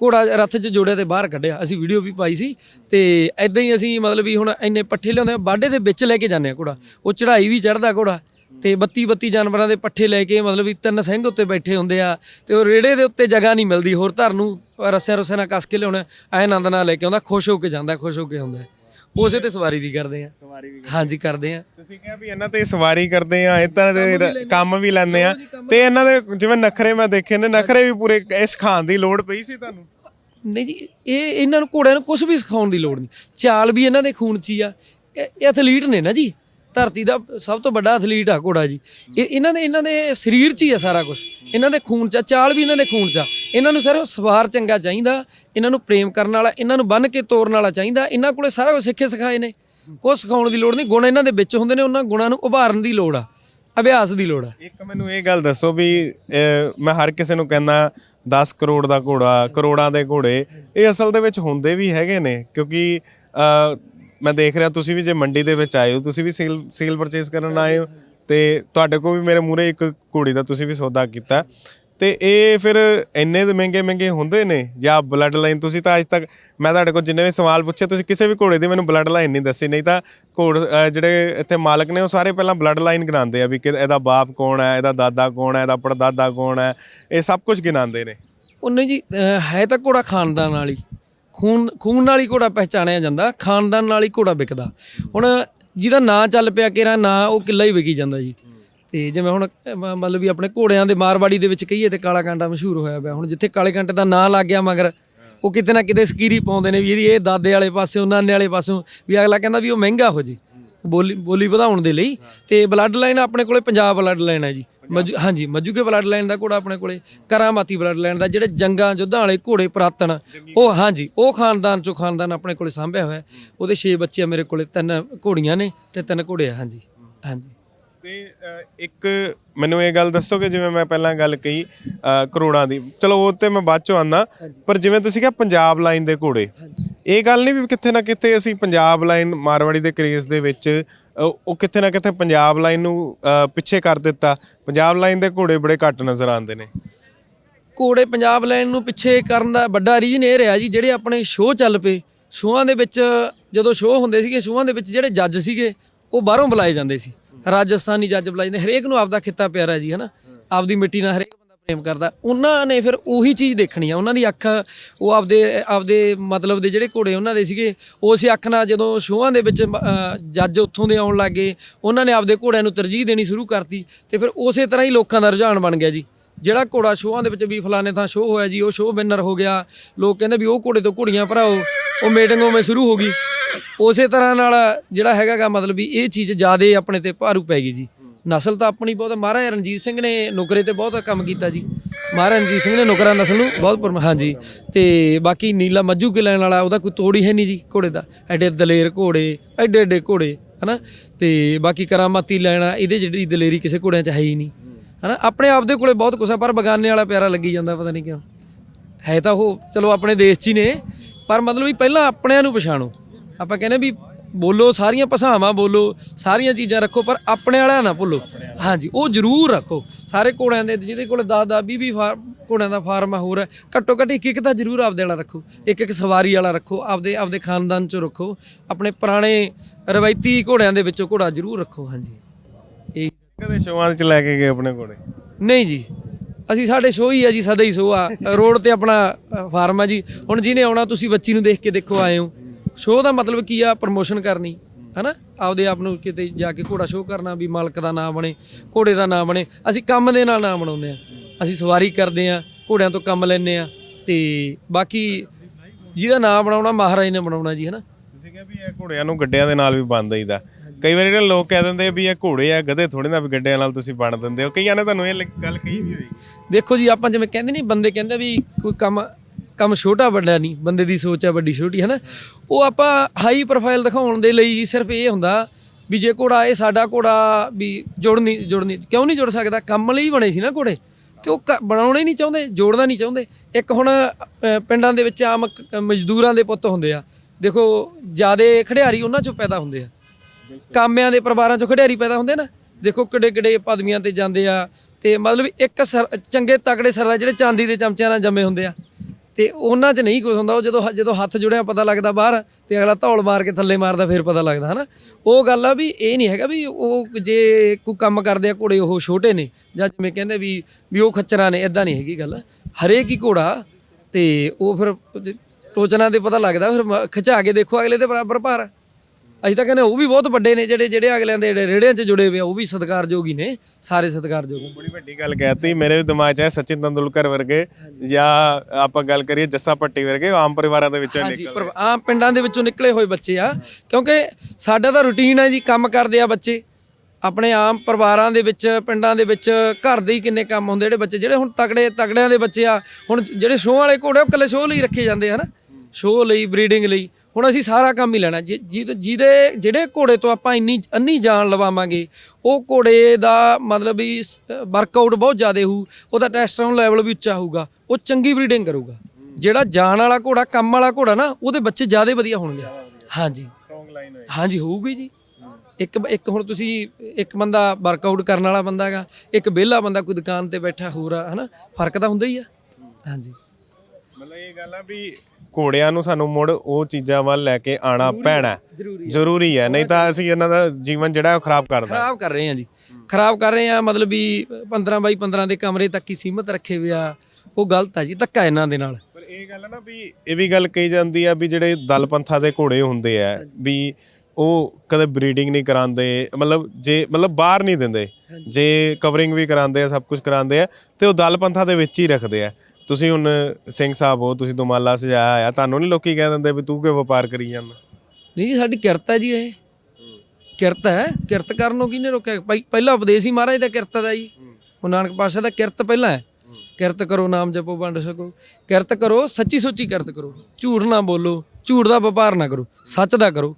ਘੋੜਾ ਰੱਥ 'ਚ ਜੋੜਿਆ ਤੇ ਬਾਹਰ ਕੱਢਿਆ। ਅਸੀਂ ਵੀਡੀਓ ਵੀ ਪਾਈ ਸੀ ਤੇ ਐਦਾਂ ਹੀ ਅਸੀਂ ਮਤਲਬ ਵੀ ਹੁਣ ਇੰਨੇ ਪੱਠੇ ਲਿਆਉਂਦੇ ਬਾਡੇ ਦੇ ਵਿੱਚ ਲੈ ਕੇ ਜਾਂਦੇ ਆ ਘੋੜਾ। ਉਹ ਚੜ੍ਹਾਈ ਵੀ ਚੜ੍ਹਦਾ ਘੋੜਾ। ਤੇ 32 32 ਜਾਨਵਰਾਂ ਦੇ ਪੱਠੇ ਲੈ ਕੇ ਮਤਲਬ ਵੀ ਤਿੰਨ ਸਿੰਘ ਉੱਤੇ ਬੈਠੇ ਹੁੰਦੇ ਆ ਤੇ ਉਹ ਰੇੜੇ ਦੇ ਉੱਤੇ ਜਗ੍ਹਾ ਨਹੀਂ ਮਿਲਦੀ ਹੋਰ ਧਰ ਨੂੰ ਰੱਸਿਆਂ ਰੁੱਸਿਆਂ ਨਾਲ ਕੱਸ ਕੇ ਲਿਆਉਣਾ ਐ ਆਨੰਦ ਨਾਲ ਲੈ ਕੇ ਆਉਂਦਾ ਖੁਸ਼ ਹੋ ਕੇ ਜਾਂਦਾ ਖੁਸ਼ ਹੋ ਕੇ ਆਉਂਦਾ ਉਸੇ ਤੇ ਸਵਾਰੀ ਵੀ ਕਰਦੇ ਆ। ਸਵਾਰੀ ਵੀ ਹਾਂਜੀ ਕਰਦੇ ਆ। ਤੁਸੀਂ ਕਿਹਾ ਵੀ ਇਹਨਾਂ ਤੇ ਸਵਾਰੀ ਕਰਦੇ ਆ ਇਦਾਂ ਦੇ ਰ- ਕੰਮ ਵੀ ਲੈਂਦੇ ਆ। ਤੇ ਇਹਨਾਂ ਦੇ ਜਿਵੇਂ ਨਖਰੇ ਮੈਂ ਦੇਖੇ ਨੇ ਨਖਰੇ ਵੀ ਪੂਰੇ ਇਸ ਖਾਣ ਦੀ ਲੋੜ ਪਈ ਸੀ ਤੁਹਾਨੂੰ? ਨਹੀਂ ਜੀ ਇਹ ਇਹਨਾਂ ਨੂੰ ਘੋੜਿਆਂ ਨੂੰ ਕੁਝ ਵੀ ਸਿਖਾਉਣ ਦੀ ਲੋੜ ਨਹੀਂ। ਚਾਲ ਵੀ ਇਹਨਾਂ ਦੇ ਖੂਨ 'ਚ ਹੀ ਆ। ਇਹ ਇਹ ਐਥਲੀਟ ਨੇ ਨਾ ਜੀ। ਧਰਤੀ ਦਾ ਸਭ ਤੋਂ ਵੱਡਾ ਐਥਲੀਟ ਆ ਘੋੜਾ ਜੀ। ਇਹ ਇਹਨਾਂ ਦੇ ਇਹਨਾਂ ਦੇ ਸਰੀਰ 'ਚ ਹੀ ਆ ਸਾਰਾ ਕੁਝ ਇਹਨਾਂ ਦੇ ਖੂਨ 'ਚ ਆ, ਚਾਲ ਵੀ ਇਹਨਾਂ ਦੇ ਖੂਨ 'ਚ ਆ। ਇਹਨਾਂ ਨੂੰ ਸਿਰਫ ਸਵਾਰ ਚੰਗਾ ਚਾਹੀਦਾ, ਇਹਨਾਂ ਨੂੰ ਪ੍ਰੇਮ ਕਰਨ ਵਾਲਾ, ਇਹਨਾਂ ਨੂੰ ਬੰਨ ਕੇ ਤੋਰਨ ਵਾਲਾ ਚਾਹੀਦਾ। ਇਹਨਾਂ ਕੋਲੇ ਸਾਰਾ ਕੁਝ ਸਿੱਖੇ ਸਿਖਾਏ ਨੇ। ਕੁਝ ਸਿਖਾਉਣ ਦੀ ਲੋੜ ਨਹੀਂ। ਗੁਣ ਇਹਨਾਂ ਦੇ ਵਿੱਚ ਹੁੰਦੇ ਨੇ, ਉਹਨਾਂ ਗੁਣਾਂ ਨੂੰ ਉਭਾਰਨ ਦੀ ਲੋੜ ਆ, ਅਭਿਆਸ ਦੀ ਲੋੜ ਆ। ਇੱਕ ਮੈਨੂੰ ਇਹ ਗੱਲ ਦੱਸੋ ਵੀ ਮੈਂ ਹਰ ਕਿਸੇ ਨੂੰ ਕਹਿੰਦਾ 10 ਕਰੋੜ ਦਾ ਘੋੜਾ, ਕਰੋੜਾਂ ਦੇ ਘੋੜੇ, ਇਹ ਅਸਲ ਦੇ ਵਿੱਚ ਹੁੰਦੇ ਵੀ ਹੈਗੇ ਨੇ। ਕਿਉਂਕਿ ਮੈਂ ਦੇਖ ਰਿਹਾ, ਤੁਸੀਂ ਵੀ ਜੇ ਮੰਡੀ ਦੇ ਵਿੱਚ ਆਏ ਹੋ, ਤੁਸੀਂ ਵੀ ਸੇਲ ਸੇਲ ਪਰਚੇਸ ਕਰਨ ਆਏ ਹੋ, ਤੇ ਤੁਹਾਡੇ ਕੋਲ ਵੀ ਮੇਰੇ ਮੂਰੇ ਇੱਕ ਘੋੜੀ ਦਾ ਤੁਸੀਂ ਵੀ ਸੌਦਾ ਕੀਤਾ। ਤੇ ਇਹ ਫਿਰ ਇੰਨੇ ਦੇ ਮਹਿੰਗੇ ਮਹਿੰਗੇ ਹੁੰਦੇ ਨੇ, ਜਾਂ ਬਲੱਡ ਲਾਈਨ ਤੁਸੀਂ ਤਾਂ ਅੱਜ ਤੱਕ, ਮੈਂ ਤੁਹਾਡੇ ਕੋਲ ਜਿੰਨੇ ਵੀ ਸਵਾਲ ਪੁੱਛੇ, ਤੁਸੀਂ ਕਿਸੇ ਵੀ ਘੋੜੇ ਦੀ ਮੈਨੂੰ ਬਲੱਡ ਲਾਈਨ ਨਹੀਂ ਦੱਸੀ, ਨਹੀਂ ਤਾਂ ਘੋੜ ਜਿਹੜੇ ਇੱਥੇ ਮਾਲਕ ਨੇ ਉਹ ਸਾਰੇ ਪਹਿਲਾਂ ਬਲੱਡ ਲਾਈਨ ਗਿਣਾਉਂਦੇ ਆ ਵੀ ਕਿ ਇਹਦਾ ਬਾਪ ਕੌਣ ਹੈ, ਇਹਦਾ ਦਾਦਾ ਕੌਣ ਹੈ, ਇਹਦਾ ਪੜਦਾਦਾ ਕੌਣ ਹੈ, ਇਹ ਸਭ ਕੁਝ ਗਿਣਾਉਂਦੇ ਨੇ। ਉਹਨੇ ਜੀ ਹੈ ਤਾਂ ਘੋੜਾ ਖਾਨਦਾਨ ਨਾਲ ਹੀ ਖੂਨ ਖੂਨ ਨਾਲ ਹੀ ਘੋੜਾ ਪਹਿਚਾਣਿਆ ਜਾਂਦਾ, ਖਾਨਦਾਨ ਨਾਲ ਹੀ ਘੋੜਾ ਵਿਕਦਾ। ਹੁਣ ਜਿਹਦਾ ਨਾਂ ਚੱਲ ਪਿਆ ਕਿਰਾ ਨਾਂ ਉਹ ਕਿੱਲਾ ਹੀ ਵਿਕੀ ਜਾਂਦਾ ਜੀ। ਤੇ ਜਿਵੇਂ ਹੁਣ ਮ- ਮਤਲਬ ਵੀ ਆਪਣੇ ਘੋੜਿਆਂ ਦੇ ਮਾਰਵਾੜੀ ਦੇ ਵਿੱਚ ਕਹੀਏ ਤੇ ਕਾਲਾ ਕਾਂਟਾ ਮਸ਼ਹੂਰ ਹੋਇਆ ਪਿਆ। ਹੁਣ ਜਿੱਥੇ ਕਾਲੇ ਕਾਂਟੇ ਦਾ ਨਾਂ ਲੱਗ ਗਿਆ ਮਗਰ, ਉਹ ਕਿਤੇ ਨਾ ਕਿਤੇ ਸਕੀਰੀ ਪਾਉਂਦੇ ਨੇ ਵੀ ਇਹਦੀ ਇਹ ਦਾਦੇ ਵਾਲੇ ਪਾਸਿਓਂ ਨਾਨੇ ਵਾਲੇ ਪਾਸਿਓਂ ਵੀ ਅਗਲਾ ਕਹਿੰਦਾ ਵੀ ਉਹ ਮਹਿੰਗਾ ਹੋ ਜੀ। ਬੋਲੀ ਬੋਲੀ ਵਧਾਉਣ ਦੇ ਲਈ ਤੇ ਬਲੱਡ ਲਾਈਨ ਆਪਣੇ ਕੋਲੇ ਪੰਜਾਬ ਬਲੱਡ ਲਾਈਨ ਹੈ ਜੀ। ਮੱਜੂ ਹਾਂਜੀ ਮੱਜੂਕੇ ਬਲੱਡ ਲਾਈਨ ਦਾ ਘੋੜਾ ਆਪਣੇ ਕੋਲੇ ਕਰਾਮਾਤੀ ਬਲੱਡ ਲਾਈਨ ਦਾ ਜਿਹੜੇ ਜੰਗਾਂ ਯੁੱਧਾਂ ਵਾਲੇ ਘੋੜੇ ਪੁਰਾਤਨ ਉਹ ਹਾਂਜੀ ਉਹ ਖਾਨਦਾਨ ਚੋਂ ਖਾਨਦਾਨ ਆਪਣੇ ਕੋਲੇ ਸਾਂਭਿਆ ਹੋਇਆ। ਉਹਦੇ 6 ਬੱਚੇ ਆ ਮੇਰੇ ਕੋਲੇ ਤਿੰਨ ਘੋੜੀਆਂ ਨੇ ਤੇ ਤਿੰਨ ਘੋੜੇ ਆ ਹਾਂਜੀ ਹਾਂਜੀ। ਤੇ ਇੱਕ ਮੈਨੂੰ ਇਹ ਗੱਲ ਦੱਸੋ ਕਿ ਜਿਵੇਂ ਮੈਂ ਪਹਿਲਾਂ ਗੱਲ ਕਹੀ ਕਰੋੜਾਂ ਦੀ ਚਲੋ ਉਹ ਤੇ ਮੈਂ ਬਾਅਦ ਚੋਂ ਆਉਂਦਾ ਪਰ ਜਿਵੇਂ ਤੁਸੀਂ ਕਿਹਾ ਪੰਜਾਬ ਲਾਈਨ ਦੇ ਘੋੜੇ ਇਹ ਗੱਲ ਨਹੀਂ ਵੀ ਕਿੱਥੇ ਨਾ ਕਿਤੇ ਅਸੀਂ ਪੰਜਾਬ ਲਾਈਨ ਮਾਰਵਾੜੀ ਦੇ ਕਰੇਜ਼ ਦੇ ਵਿੱਚ ਅਹ, ਉਹ ਕਿਤੇ ਨਾ ਕਿਤੇ ਪੰਜਾਬ ਲਾਈਨ ਨੂੰ ਅਹ, ਪਿੱਛੇ ਕਰ ਦਿੱਤਾ। ਪੰਜਾਬ ਲਾਈਨ ਦੇ ਘੋੜੇ ਬੜੇ ਘੱਟ ਨਜ਼ਰ ਆਉਂਦੇ ਨੇ। ਘੋੜੇ ਪੰਜਾਬ ਲਾਈਨ ਨੂੰ ਪਿੱਛੇ ਕਰਨ ਦਾ ਵੱਡਾ ਰੀਜਨ ਇਹ ਰਿਹਾ ਜੀ ਜਿਹੜੇ ਆਪਣੇ ਸ਼ੋਅ ਚੱਲ ਪਏ ਸ਼ੋਆਂ ਦੇ ਵਿੱਚ ਜਦੋਂ ਸ਼ੋਅ ਹੁੰਦੇ ਸੀਗੇ ਸ਼ੋਆਂ ਦੇ ਵਿੱਚ ਜਿਹੜੇ ਜੱਜ ਸੀਗੇ ਉਹ ਬਾਹਰੋਂ ਬੁਲਾਏ ਜਾਂਦੇ ਸੀ। ਰਾਜਸਥਾਨੀ ਜੱਜ ਬੁਲਾਏ ਜਾਂਦੇ ਹਰੇਕ ਨੂੰ ਆਪਦਾ ਖਿੱਤਾ ਪਿਆਰਾ ਜੀ ਹਨਾ? ਆਪਦੀ ਮਿੱਟੀ ਨਾਲ ਹਰੇਕ ਪ੍ਰੇਮ ਕਰਦਾ। ਉਹਨਾਂ ਨੇ ਫਿਰ ਉਹੀ ਚੀਜ਼ ਦੇਖਣੀ ਆ। ਉਹਨਾਂ ਦੀ ਅੱਖ, ਉਹ ਆਪਦੇ ਆਪਦੇ ਮਤਲਬ ਦੇ ਜਿਹੜੇ ਘੋੜੇ ਉਹਨਾਂ ਦੇ ਸੀਗੇ, ਉਸ ਅੱਖ ਨਾਲ ਜਦੋਂ ਸ਼ੋਆਂ ਦੇ ਵਿੱਚ ਜੱਜ ਉੱਥੋਂ ਦੇ ਆਉਣ ਲੱਗੇ ਉਹਨਾਂ ਨੇ ਆਪਦੇ ਘੋੜਿਆਂ ਨੂੰ ਤਰਜੀਹ ਦੇਣੀ ਸ਼ੁਰੂ ਕਰਤੀ ਤੇ ਫਿਰ ਉਸੇ ਤਰ੍ਹਾਂ ਹੀ ਲੋਕਾਂ ਦਾ ਰੁਝਾਨ ਬਣ ਗਿਆ ਜੀ। ਜਿਹੜਾ ਘੋੜਾ ਸ਼ੋਆਂ ਦੇ ਵਿੱਚ ਵੀ ਫਲਾਣੇ ਥਾਂ ਸ਼ੋਅ ਹੋਇਆ ਜੀ, ਉਹ ਸ਼ੋਅ ਵਿਨਰ ਹੋ ਗਿਆ। ਲੋਕ ਕਹਿੰਦੇ ਵੀ ਉਹ ਘੋੜੇ ਤੋਂ ਘੋੜੀਆਂ ਭਰਾਓ, ਉਹ ਮੀਟਿੰਗ ਉਵੇਂ ਸ਼ੁਰੂ ਹੋ ਗਈ। ਉਸੇ ਤਰ੍ਹਾਂ ਨਾਲ ਜਿਹੜਾ ਹੈਗਾਗਾ ਮਤਲਬ ਵੀ ਇਹ ਚੀਜ਼ ਜ਼ਿਆਦੇ ਆਪਣੇ ਤੇ ਭਾਰੂ ਪੈ ਗਈ ਜੀ। ਨਸਲ ਤਾਂ ਆਪਣੀ ਬਹੁਤ, ਮਹਾਰਾਜਾ ਰਣਜੀਤ ਸਿੰਘ ਨੇ ਨੁਕਰੇ ਤੇ ਬਹੁਤ ਕੰਮ ਕੀਤਾ ਜੀ। ਮਹਾਰਾਜਾ ਰਣਜੀਤ ਸਿੰਘ ਨੇ ਨੁਕਰਾ ਨਸਲ ਨੂੰ ਬਹੁਤ ਹਾਂਜੀ। ਤੇ ਬਾਕੀ ਨੀਲਾ ਮੱਝੂ ਕੇ ਲੈਣ ਵਾਲਾ, ਉਹਦਾ ਕੋਈ ਤੋੜ ਹੀ ਹੈ ਨਹੀਂ ਜੀ ਘੋੜੇ ਦਾ। ਐਡੇ ਦਲੇਰ ਘੋੜੇ, ਐਡੇ ਐਡੇ ਘੋੜੇ, ਹਨਾ। ਤੇ ਬਾਕੀ ਕਰਾਮਾਤੀ ਲੈਣਾ, ਇਹਦੇ ਜਿਹੜੀ ਦਲੇਰੀ ਕਿਸੇ ਘੋੜਿਆਂ 'ਚ ਹੈ ਹੀ ਨਹੀਂ, ਹਨਾ। ਆਪਣੇ ਆਪ ਦੇ ਕੋਲੇ ਬਹੁਤ ਕੁਛ ਆ, ਪਰ ਬਗਾਨੇ ਵਾਲਾ ਪਿਆਰਾ ਲੱਗੀ ਜਾਂਦਾ, ਪਤਾ ਨਹੀਂ ਕਿਉਂ। ਹੈ ਤਾਂ ਉਹ, ਚਲੋ ਆਪਣੇ ਦੇਸ਼ 'ਚ ਹੀ ਨੇ, ਪਰ ਮਤਲਬ ਵੀ ਪਹਿਲਾਂ ਆਪਣਿਆਂ ਨੂੰ ਪਛਾਣੋ। ਆਪਾਂ ਕਹਿੰਦੇ ਵੀ ਬੋਲੋ ਸਾਰੀਆਂ ਭਾਸ਼ਾਵਾਂ ਬੋਲੋ ਸਾਰੀਆਂ ਚੀਜ਼ਾਂ ਰੱਖੋ ਪਰ ਆਪਣੇ ਵਾਲਾ ਨਾ ਭੁੱਲੋ। ਹਾਂਜੀ ਉਹ ਜ਼ਰੂਰ ਰੱਖੋ। ਸਾਰੇ ਘੋੜਿਆਂ ਦੇ ਜਿਹਦੇ ਕੋਲ 10 10 20 20 ਘੋੜਿਆਂ ਦਾ ਫਾਰਮ ਆ ਹੋਰ ਹੈ ਘੱਟੋ ਘੱਟ ਇੱਕ ਇੱਕ ਤਾਂ ਜ਼ਰੂਰ ਆਪਦੇ ਵਾਲਾ ਰੱਖੋ। ਇੱਕ ਇੱਕ ਸਵਾਰੀ ਵਾਲਾ ਰੱਖੋ ਆਪਦੇ ਆਪਦੇ ਖਾਨਦਾਨ ਚੋਂ ਰੱਖੋ। ਆਪਣੇ ਪੁਰਾਣੇ ਰਵਾਇਤੀ ਘੋੜਿਆਂ ਦੇ ਵਿੱਚੋਂ ਘੋੜਾ ਜ਼ਰੂਰ ਰੱਖੋ ਹਾਂਜੀ। ਇਹ ਕਦੇ ਸ਼ੋਆਂ 'ਚ ਲੈ ਕੇ ਗਏ ਆਪਣੇ ਘੋੜੇ? ਨਹੀਂ ਜੀ। ਅਸੀਂ ਸਾਡੇ ਸ਼ੋਅ ਹੀ ਆ ਜੀ ਸਦਾ ਹੀ ਸ਼ੋਅ ਆ। ਰੋਡ ਤੇ ਆਪਣਾ ਫਾਰਮ ਆ ਜੀ। ਹੁਣ ਜਿਹਨੇ ਆਉਣਾ ਤੁਸੀਂ ਬੱਚੀ ਨੂੰ ਦੇਖ ਕੇ ਦੇਖੋ ਆਏ ਹੋ। ਸ਼ੋਅ ਦਾ ਮਤਲਬ ਕੀ ਆ? ਪ੍ਰਮੋਸ਼ਨ ਕਰਨੀ ਹਨਾ? ਆਪਦੇ ਆਪ ਨੂੰ ਕਿਤੇ ਜਾ ਕੇ ਘੋੜਾ ਸ਼ੋਅ ਕਰਨਾ ਵੀ ਮਾਲਕ ਦਾ ਨਾਮ ਬਣੇ ਘੋੜੇ ਦਾ ਨਾਮ ਬਣੇ। ਅਸੀਂ ਕੰਮ ਦੇ ਨਾਲ ਨਾਮ ਬਣਾਉਂਦੇ ਆ। ਅਸੀਂ ਸਵਾਰੀ ਕਰਦੇ ਆ ਘੋੜਿਆਂ ਤੋਂ ਕੰਮ ਲੈਂਦੇ ਆ। ਤੇ ਬਾਕੀ ਜਿਹਦਾ ਨਾਮ ਬਣਾਉਣਾ ਮਹਾਰਾਜ ਨੇ ਬਣਾਉਣਾ ਜੀ ਹਨਾ? ਤੁਸੀਂ ਕਿਹਾ ਵੀ ਇਹ ਘੋੜਿਆਂ ਨੂੰ ਗੱਡਿਆਂ ਦੇ ਨਾਲ ਵੀ ਬੰਨ ਦਈਦਾ। ਕਈ ਵਾਰੀ ਜਿਹੜੇ ਲੋਕ ਕਹਿ ਦਿੰਦੇ ਵੀ ਇਹ ਘੋੜੇ ਆ ਗਧੇ ਥੋੜੇ ਨਾ ਵੀ ਗੱਡਿਆਂ ਨਾਲ ਤੁਸੀਂ ਬੰਨ ਦਿੰਦੇ ਹੋ। ਕਈਆਂ ਨੇ ਤੁਹਾਨੂੰ ਇਹ ਗੱਲ ਕਹੀ ਵੀ ਹੋਈ। ਦੇਖੋ ਜੀ ਆਪਾਂ ਜਿਵੇਂ ਕਹਿੰਦੇ ਨਹੀਂ ਬੰਦੇ ਕਹਿੰਦੇ ਵੀ ਕੋਈ ਕੰਮ ਕੰਮ ਛੋਟਾ ਵੱਡਾ ਨਹੀਂ, ਬੰਦੇ ਦੀ ਸੋਚ ਹੈ ਵੱਡੀ ਛੋਟੀ ਹੈ ਨਾ ਉਹ ਆਪਾਂ ਹਾਈ ਪ੍ਰੋਫਾਈਲ ਦਿਖਾਉਣ ਦੇ ਲਈ ਸਿਰਫ ਇਹ ਹੁੰਦਾ ਵੀ ਜੇ ਘੋੜਾ ਇਹ ਸਾਡਾ ਘੋੜਾ ਵੀ ਜੁੜਨੀ ਜੁੜਨੀ ਕਿਉਂ ਨਹੀਂ ਜੁੜ ਸਕਦਾ? ਕੰਮ ਲਈ ਬਣੇ ਸੀ ਨਾ ਘੋੜੇ, ਤੇ ਉਹ ਕ- ਬਣਾਉਣੇ ਨਹੀਂ ਚਾਹੁੰਦੇ, ਜੋੜਨਾ ਨਹੀਂ ਚਾਹੁੰਦੇ। ਇੱਕ ਹੁਣ ਪਿੰਡਾਂ ਦੇ ਵਿੱਚ ਆਮ ਕ- ਮਜ਼ਦੂਰਾਂ ਦੇ ਪੁੱਤ ਹੁੰਦੇ ਆ। ਦੇਖੋ, ਜਿਆਦੇ ਖਿਡਾਰੀ ਉਹਨਾਂ ਚੋਂ ਪੈਦਾ ਹੁੰਦੇ ਆ। ਕਾਮਿਆਂ ਦੇ ਪਰਿਵਾਰਾਂ ਚੋਂ ਖਿਡਾਰੀ ਪੈਦਾ ਹੁੰਦੇ ਨਾ। ਦੇਖੋ ਕਿੱਡੇ ਕਿੱਡੇ ਪਦਵੀਆਂ ਤੇ ਜਾਂਦੇ ਆ, ਤੇ ਮਤਲਬ ਇੱਕ ਸਰ- ਚੰਗੇ ਤਕੜੇ ਸਰਦਾਰ ਜਿਹੜੇ ਚਾਂਦੀ ਦੇ ਚਮਚਿਆਂ ਨਾਲ ਜੰਮੇ ਹੁੰਦੇ ਆ। ਤੇ ਉਹਨਾਂ 'ਚ ਨਹੀਂ ਕੁਝ ਹੁੰਦਾ, ਉਹ ਜਦੋਂ ਹ- ਜਦੋਂ ਹੱਥ ਜੁੜਿਆ ਪਤਾ ਲੱਗਦਾ ਬਾਹਰ ਤੇ ਅਗਲਾ ਧੌਲ ਮਾਰ ਕੇ ਥੱਲੇ ਮਾਰਦਾ, ਫਿਰ ਪਤਾ ਲੱਗਦਾ, ਹਨਾ? ਉਹ ਗੱਲ ਆ ਵੀ ਇਹ ਨਹੀਂ ਹੈਗਾ ਵੀ ਉਹ ਜੇ ਕੋਈ ਕੰਮ ਕਰਦੇ ਆ, ਘੋੜੇ ਉਹ ਛੋਟੇ ਨੇ, ਜਾਂ ਜਿਵੇਂ ਕਹਿੰਦੇ ਵੀ ਵੀ ਉਹ ਖੱਚਰਾਂ ਨੇ ਇਦਾਂ ਨਹੀਂ ਹੈਗੀ ਗੱਲ। ਹਰੇਕ ਹੀ ਘੋੜਾ, ਤੇ ਉਹ ਫਿਰ ਉਹਦੇ ਟੋਚਨਾ ਤੇ ਪਤਾ ਲੱਗਦਾ, ਫਿਰ ਖਿਚਾ ਕੇ ਦੇਖੋ ਅਗਲੇ ਦੇ ਬਰਾਬਰ ਭਾਰ। ਅਸੀਂ ਤਾਂ ਕਹਿੰਦੇ ਉਹ ਵੀ ਬਹੁਤ ਵੱਡੇ ਨੇ ਜਿਹੜੇ ਜਿਹੜੇ ਅਗਲਿਆਂ ਦੇ ਜਿਹੜੇ ਰੇੜਿਆਂ 'ਚ ਜੁੜੇ ਹੋਏ ਆ ਉਹ ਵੀ ਸਤਿਕਾਰਯੋਗ ਹੀ ਨੇ ਸਾਰੇ ਸਤਿਕਾਰਯੋਗ ਨੇ। ਬੜੀ ਵੱਡੀ ਗੱਲ ਕਹਿਤੀ ਮੇਰੇ ਵੀ ਦਿਮਾਗ 'ਚ ਹੈ ਸਚਿਨ ਤੰਦੁਲਕਰ ਵਰਗੇ ਜਾਂ ਆਪਾਂ ਗੱਲ ਕਰੀਏ ਜੱਸਾ ਪੱਟੀ ਵਰਗੇ ਉਹ ਆਮ ਪਰਿਵਾਰਾਂ ਦੇ ਵਿੱਚੋਂ ਹਾਂਜੀ ਨਿਕਲ ਪਰ ਆਮ ਪਿੰਡਾਂ ਦੇ ਵਿੱਚੋਂ ਨਿਕਲੇ ਹੋਏ ਬੱਚੇ ਆ ਕਿਉਂਕਿ ਸਾਡਾ ਤਾਂ ਰੁਟੀਨ ਹੈ ਜੀ ਕੰਮ ਕਰਦੇ ਆ ਬੱਚੇ। ਆਪਣੇ ਆਮ ਪਰਿਵਾਰਾਂ ਦੇ ਵਿੱਚ ਪਿੰਡਾਂ ਦੇ ਵਿੱਚ ਘਰ ਦੇ ਹੀ ਕਿੰਨੇ ਕੰਮ ਹੁੰਦੇ ਜਿਹੜੇ ਬੱਚੇ ਜਿਹੜੇ ਹੁਣ ਤਗੜੇ ਤਗੜਿਆਂ ਦੇ ਬੱਚੇ ਆ ਹੁਣ ਜਿਹੜੇ ਸ਼ੋਅ ਵਾਲੇ ਘੋੜੇ ਉਹ ਇਕੱਲੇ ਸ਼ੋਅ ਲਈ ਰੱਖੇ ਜਾਂਦੇ ਆ ਨਾ। ਸ਼ੋਅ ਲਈ ਬਰੀਡਿੰਗ ਲਈ ਹੁਣ ਅਸੀਂ ਸਾਰਾ ਕੰਮ ਹੀ ਲੈਣਾ। ਜਿ- ਜਿਹਦੇ ਜਿਹੜੇ ਘੋੜੇ ਤੋਂ ਆਪਾਂ ਇੰਨੀ ਅੰਨੀ ਜਾਨ ਲਵਾਵਾਂਗੇ ਉਹ ਘੋੜੇ ਦਾ ਮਤਲਬ ਵੀ ਵਰਕਆਊਟ ਬਹੁਤ ਜ਼ਿਆਦਾ ਹੋਊ ਉਹਦਾ ਟੈਸਟਰੋਨ ਲੈਵਲ ਵੀ ਉੱਚਾ ਹੋਊਗਾ ਉਹ ਚੰਗੀ ਬਰੀਡਿੰਗ ਕਰੂਗਾ। ਜਿਹੜਾ ਜਾਨ ਵਾਲਾ ਘੋੜਾ ਕੰਮ ਵਾਲਾ ਘੋੜਾ ਨਾ ਉਹਦੇ ਬੱਚੇ ਜ਼ਿਆਦਾ ਵਧੀਆ ਹੋਣਗੇ। ਹਾਂਜੀ। ਸਟਰੋਂਗ ਲਾਈਨ ਹੋਏ ਹਾਂਜੀ ਹੋਊਗੀ ਜੀ। ਇੱਕ ਇੱਕ ਹੁਣ ਤੁਸੀਂ ਇੱਕ ਬੰਦਾ ਵਰਕਆਊਟ ਕਰਨ ਵਾਲਾ ਬੰਦਾ ਹੈਗਾ ਇੱਕ ਵਿਹਲਾ ਬੰਦਾ ਕੋਈ ਦੁਕਾਨ ਤੇ ਬੈਠਾ ਹੋਰ ਆ ਹਨਾ ਫ਼ਰਕ ਤਾਂ ਹੁੰਦਾ ਹੀ ਆ। ਹਾਂਜੀ। ਮਤਲਬ ਇਹ ਗੱਲ ਆ ਵੀ ਘੋੜਿਆਂ ਨੂੰ ਸਾਨੂੰ ਮੁੜ ਉਹ ਚੀਜ਼ਾਂ ਵੱਲ ਲੈ ਕੇ ਆਣਾ ਪੈਣਾ ਜ਼ਰੂਰੀ ਹੈ। ਨਹੀਂ ਤਾਂ ਅਸੀਂ ਇਹਨਾਂ ਦਾ ਜੀਵਨ ਜਿਹੜਾ ਉਹ ਖਰਾਬ ਕਰਦਾ ਖਰਾਬ ਕਰ ਰਹੇ ਆ ਜੀ। ਖਰਾਬ ਕਰ ਰਹੇ ਆ ਮਤਲਬ ਵੀ 15 ਬਾਈ 15 ਦੇ ਕਮਰੇ ਤੱਕ ਹੀ ਸੀਮਤ ਰੱਖੇ ਹੋਏ ਆ। ਉਹ ਗਲਤ ਆ ਜੀ ਧੱਕਾ ਇਹਨਾਂ ਦੇ ਨਾਲ। ਪਰ ਇਹ ਗੱਲ ਹੈ ਨਾ ਵੀ ਇਹ ਵੀ ਗੱਲ ਕਹੀ ਜਾਂਦੀ ਆ ਵੀ ਜਿਹੜੇ ਦਲ ਪੰਥਾਂ ਦੇ ਘੋੜੇ ਹੁੰਦੇ ਆ ਵੀ ਉਹ ਕਦੇ ਬਰੀਡਿੰਗ ਨਹੀਂ ਕਰਾਉਂਦੇ ਮਤਲਬ ਜੇ ਮਤਲਬ ਬਾਹਰ ਨਹੀਂ ਦਿੰਦੇ। ਜੇ ਕਵਰਿੰਗ ਵੀ ਕਰਾਉਂਦੇ ਆ ਸਭ ਕੁਝ ਕਰਾਉਂਦੇ ਆ ਤੇ ਉਹ ਦਲ ਪੰਥਾਂ ਦੇ ਵਿੱਚ ਹੀ ਰੱਖਦੇ ਆ। ਤੁਸੀਂ ਹੁਣ ਸਿੰਘ ਸਾਹਿਬ ਹੋ, ਤੁਸੀਂ ਦੁਮਾਲਾ ਸਜਾਇਆ ਆ ਤੁਹਾਨੂੰ ਨਹੀਂ ਲੋਕੀ ਕਹਿ ਦਿੰਦੇ ਵੀ ਤੂੰ ਕਿਉਂ ਵਪਾਰ ਕਰੀ ਜਾਂਦਾ? ਨਹੀਂ ਜੀ, ਸਾਡੀ ਕਿਰਤ ਹੈ ਜੀ ਇਹ। ਕਿਰਤ ਹੈ, ਕਿਰਤ ਕਰਨ ਨੂੰ ਕਿਹਨੇ ਰੋਕਿਆ? ਪਹਿ- ਪਹਿਲਾ ਉਪਦੇਸ਼ ਹੀ ਮਹਾਰਾਜ ਦਾ ਕਿਰਤ ਦਾ ਜੀ। ਉਹ ਨਾਨਕ ਪਾਸ਼ਾ ਦਾ ਕਿਰਤ ਪਹਿਲਾਂ ਹੈ। ਕਿਰਤ ਕਰੋ, ਨਾਮ ਜਪੋ, ਵੰਡ ਸਕੋ। ਕਿਰਤ ਕਰੋ, ਸੱਚੀ ਸੋਚੀ ਕਿਰਤ ਕਰੋ। ਝੂਠ ਨਾ ਬੋਲੋ, ਝੂਠ ਦਾ ਵਪਾਰ ਨਾ ਕਰੋ, ਸੱਚ ਦਾ ਕਰੋ।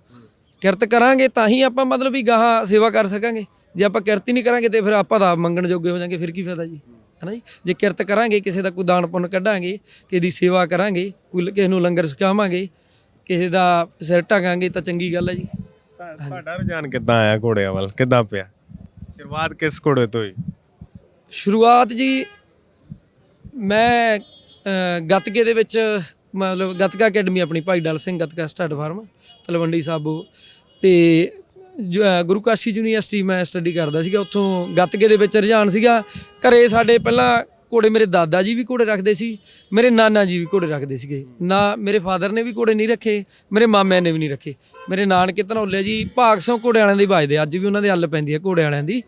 ਕਿਰਤ ਕਰਾਂਗੇ ਤਾਂ ਹੀ ਆਪਾਂ ਮਤਲਬ ਵੀ ਗਾਹਾਂ ਸੇਵਾ ਕਰ ਸਕਾਂਗੇ। ਜੇ ਆਪਾਂ ਕਿਰਤ ਹੀ ਨਹੀਂ ਕਰਾਂਗੇ ਤੇ ਫਿਰ ਆਪਾਂ ਤਾਂ ਆਪ ਮੰਗਣ ਜੋਗੇ ਹੋ ਜਾਾਂਗੇ, ਫਿਰ ਕੀ ਫਾਇਦਾ ਜੀ? ਹਨਾ ਜੀ? ਜੇ ਕਿਰਤ ਕਰਾਂਗੇ ਕਿਸੇ ਦਾ ਕੋਈ ਦਾਨ ਪੁੰਨ ਕੱਢਾਂਗੇ ਕਿਸੇ ਦੀ ਸੇਵਾ ਕਰਾਂਗੇ ਕੋਈ ਕਿਸੇ ਨੂੰ ਲੰਗਰ ਛਕਾਵਾਂਗੇ ਕਿਸੇ ਦਾ ਸਿਰ ਢਾਕਾਂਗੇ ਤਾਂ ਚੰਗੀ ਗੱਲ ਹੈ ਜੀ। ਤੁਹਾਡਾ ਰੁਝਾਨ ਕਿੱਦਾਂ ਆਇਆ ਘੋੜਿਆਂ ਵੱਲ? ਕਿੱਦਾਂ ਪਿਆ? ਸ਼ੁਰੂਆਤ ਕਿਸ ਘੋੜੇ ਤੋਂ ਹੋਈ? ਸ਼ੁਰੂਆਤ ਜੀ ਮੈਂ ਗੱਤਕੇ ਦੇ ਵਿੱਚ ਮਤਲਬ ਗੱਤਕਾ ਅਕੈਡਮੀ ਆਪਣੀ ਭਾਈ ਡਲ ਸਿੰਘ ਗੱਤਕਾ ਸਟੱਡ ਫਾਰਮ ਤਲਵੰਡੀ ਸਾਬੋ ਤੇ ਗੁਰੂ ਕਾਸ਼ੀ ਯੂਨੀਵਰਸਿਟੀ ਮੈਂ ਸਟੱਡੀ ਕਰਦਾ ਸੀਗਾ, ਉੱਥੋਂ ਗੱਤਕੇ ਦੇ ਵਿੱਚ ਰੁਝਾਨ ਸੀਗਾ। ਘਰੇ ਸਾਡੇ ਪਹਿਲਾਂ ਘੋੜੇ ਮੇਰੇ ਦਾਦਾ ਜੀ ਵੀ ਘੋੜੇ ਰੱਖਦੇ ਸੀ, ਮੇਰੇ ਨਾਨਾ ਜੀ ਵੀ ਘੋੜੇ ਰੱਖਦੇ ਸੀਗੇ। ਨਾ ਮੇਰੇ ਫਾਦਰ ਨੇ ਵੀ ਘੋੜੇ ਨਹੀਂ ਰੱਖੇ, ਮੇਰੇ ਮਾਮਿਆਂ ਨੇ ਵੀ ਨਹੀਂ ਰੱਖੇ। ਮੇਰੇ ਨਾਨਕੇ ਧਨੌਲੇ ਜੀ ਭਾਗ ਸੌ ਘੋੜੇ ਵਾਲਿਆਂ ਦੇ ਵੱਜਦੇ, ਅੱਜ ਵੀ ਉਹਨਾਂ ਦੇ ਹੱਲ ਪੈਂਦੀ ਹੈ ਘੋੜੇ ਵਾਲਿਆਂ ਦੀ।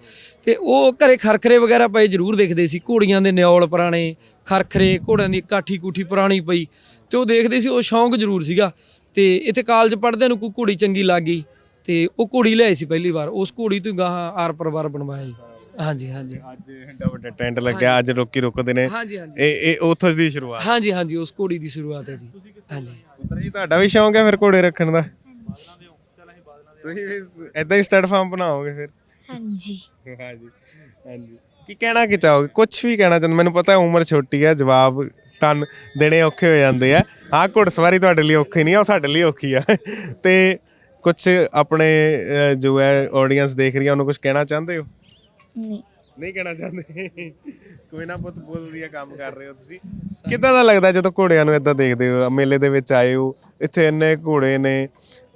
ਤੇ ਉਹ ਘਰੇ ਖਰਖਰੇ ਵਗੈਰਾ ਪਏ ਜ਼ਰੂਰ ਦੇਖਦੇ ਸੀ, ਘੋੜੀਆਂ ਦੇ ਨਿਉਲ ਪੁਰਾਣੇ ਖਰਖਰੇ, ਘੋੜਿਆਂ ਦੀ ਕਾਠੀ ਕੂਠੀ ਪੁਰਾਣੀ ਪਈ। ਤੇ ਉਹ ਦੇਖਦੇ ਸੀ, ਉਹ ਸ਼ੌਂਕ ਜ਼ਰੂਰ ਸੀਗਾ। ਤੇ ਇੱਥੇ ਕਾਲਜ ਪੜ੍ਹਦਿਆਂ ਨੂੰ ਕੋਈ ਘੋੜੀ ਚੰਗੀ ਲੱਗ ਗਈ। ਤੇ ਉਹ ਘੋੜੀ ਲਿਆਏ ਸੀ ਪਹਿਲੀ ਵਾਰ ਉਸ ਘੋੜੀ ਤੋਂ ਗਾਹਾਂ ਆਰ ਪਰਿਵਾਰ ਬਣਵਾਇਆ ਜੀ। ਹਾਂਜੀ ਹਾਂਜੀ। ਅੱਜ ਏਡਾ ਵੱਡਾ ਟੈਂਟ ਲੱਗਿਆ ਅੱਜ ਲੋਕੀ ਰੁਕਦੇ ਨੇ। ਹਾਂਜੀ ਹਾਂਜੀ। ਇਹ ਇਹ ਉੱਥੋਂ ਦੀ ਸ਼ੁਰੂਆਤ। ਹਾਂਜੀ ਹਾਂਜੀ ਉਸ ਘੋੜੀ ਦੀ ਸ਼ੁਰੂਆਤ ਹੈ ਜੀ। ਹਾਂਜੀ। ਪੁੱਤਰ ਜੀ ਤੁਹਾਡਾ ਵੀ ਸ਼ੌਂਕ ਹੈ ਫਿਰ ਘੋੜੇ ਰੱਖਣ ਦਾ? ਤੁਸੀਂ ਵੀ ਐਦਾਂ ਹੀ ਸਟੱਡ ਫਾਰਮ ਬਣਾਓਗੇ ਫਿਰ? ਹਾਂਜੀ। ਹਾਂਜੀ ਹਾਂਜੀ। ਕੀ ਕਹਿਣਾ ਕਿ ਚਾਹੋਗੇ? ਕੁਝ ਵੀ ਕਹਿਣਾ ਚਾਹੁੰਦੇ ਮੈਨੂੰ ਪਤਾ ਹੈ ਉਮਰ ਛੋਟੀ ਹੈ ਜਵਾਬ ਤੁਹਾਨੂੰ ਦੇਣੇ ਔਖੇ ਹੋ ਜਾਂਦੇ ਆ। ਆਹ ਘੋੜਸਵਾਰੀ ਤੁਹਾਡੇ ਲਈ ਔਖੀ ਨਹੀਂ ਆ ਉਹ ਸਾਡੇ ਲਈ ਔਖੀ ਆ। ਤੇ ਕੁਝ ਆਪਣੇ ਜੋ ਹੈ ਆਡੀਅנס ਦੇਖ ਰਹੀ ਆ ਉਹਨੂੰ ਕੁਝ ਕਹਿਣਾ ਚਾਹੁੰਦੇ ਹੋ? ਨਹੀਂ। ਨਹੀਂ ਕਹਿਣਾ ਚਾਹੁੰਦੇ? ਕੋਈ ਨਾ ਪੁੱਤ ਬਹੁਤ ਵਧੀਆ ਕੰਮ ਕਰ ਰਹੇ ਹੋ ਤੁਸੀਂ। ਕਿੱਦਾਂ ਦਾ ਲੱਗਦਾ ਜਦੋਂ ਘੋੜਿਆਂ ਨੂੰ ਇਦਾਂ ਦੇਖਦੇ ਹੋ? ਮੇਲੇ ਦੇ ਵਿੱਚ ਆਏ ਹੋ ਇੱਥੇ ਇੰਨੇ ਘੋੜੇ ਨੇ।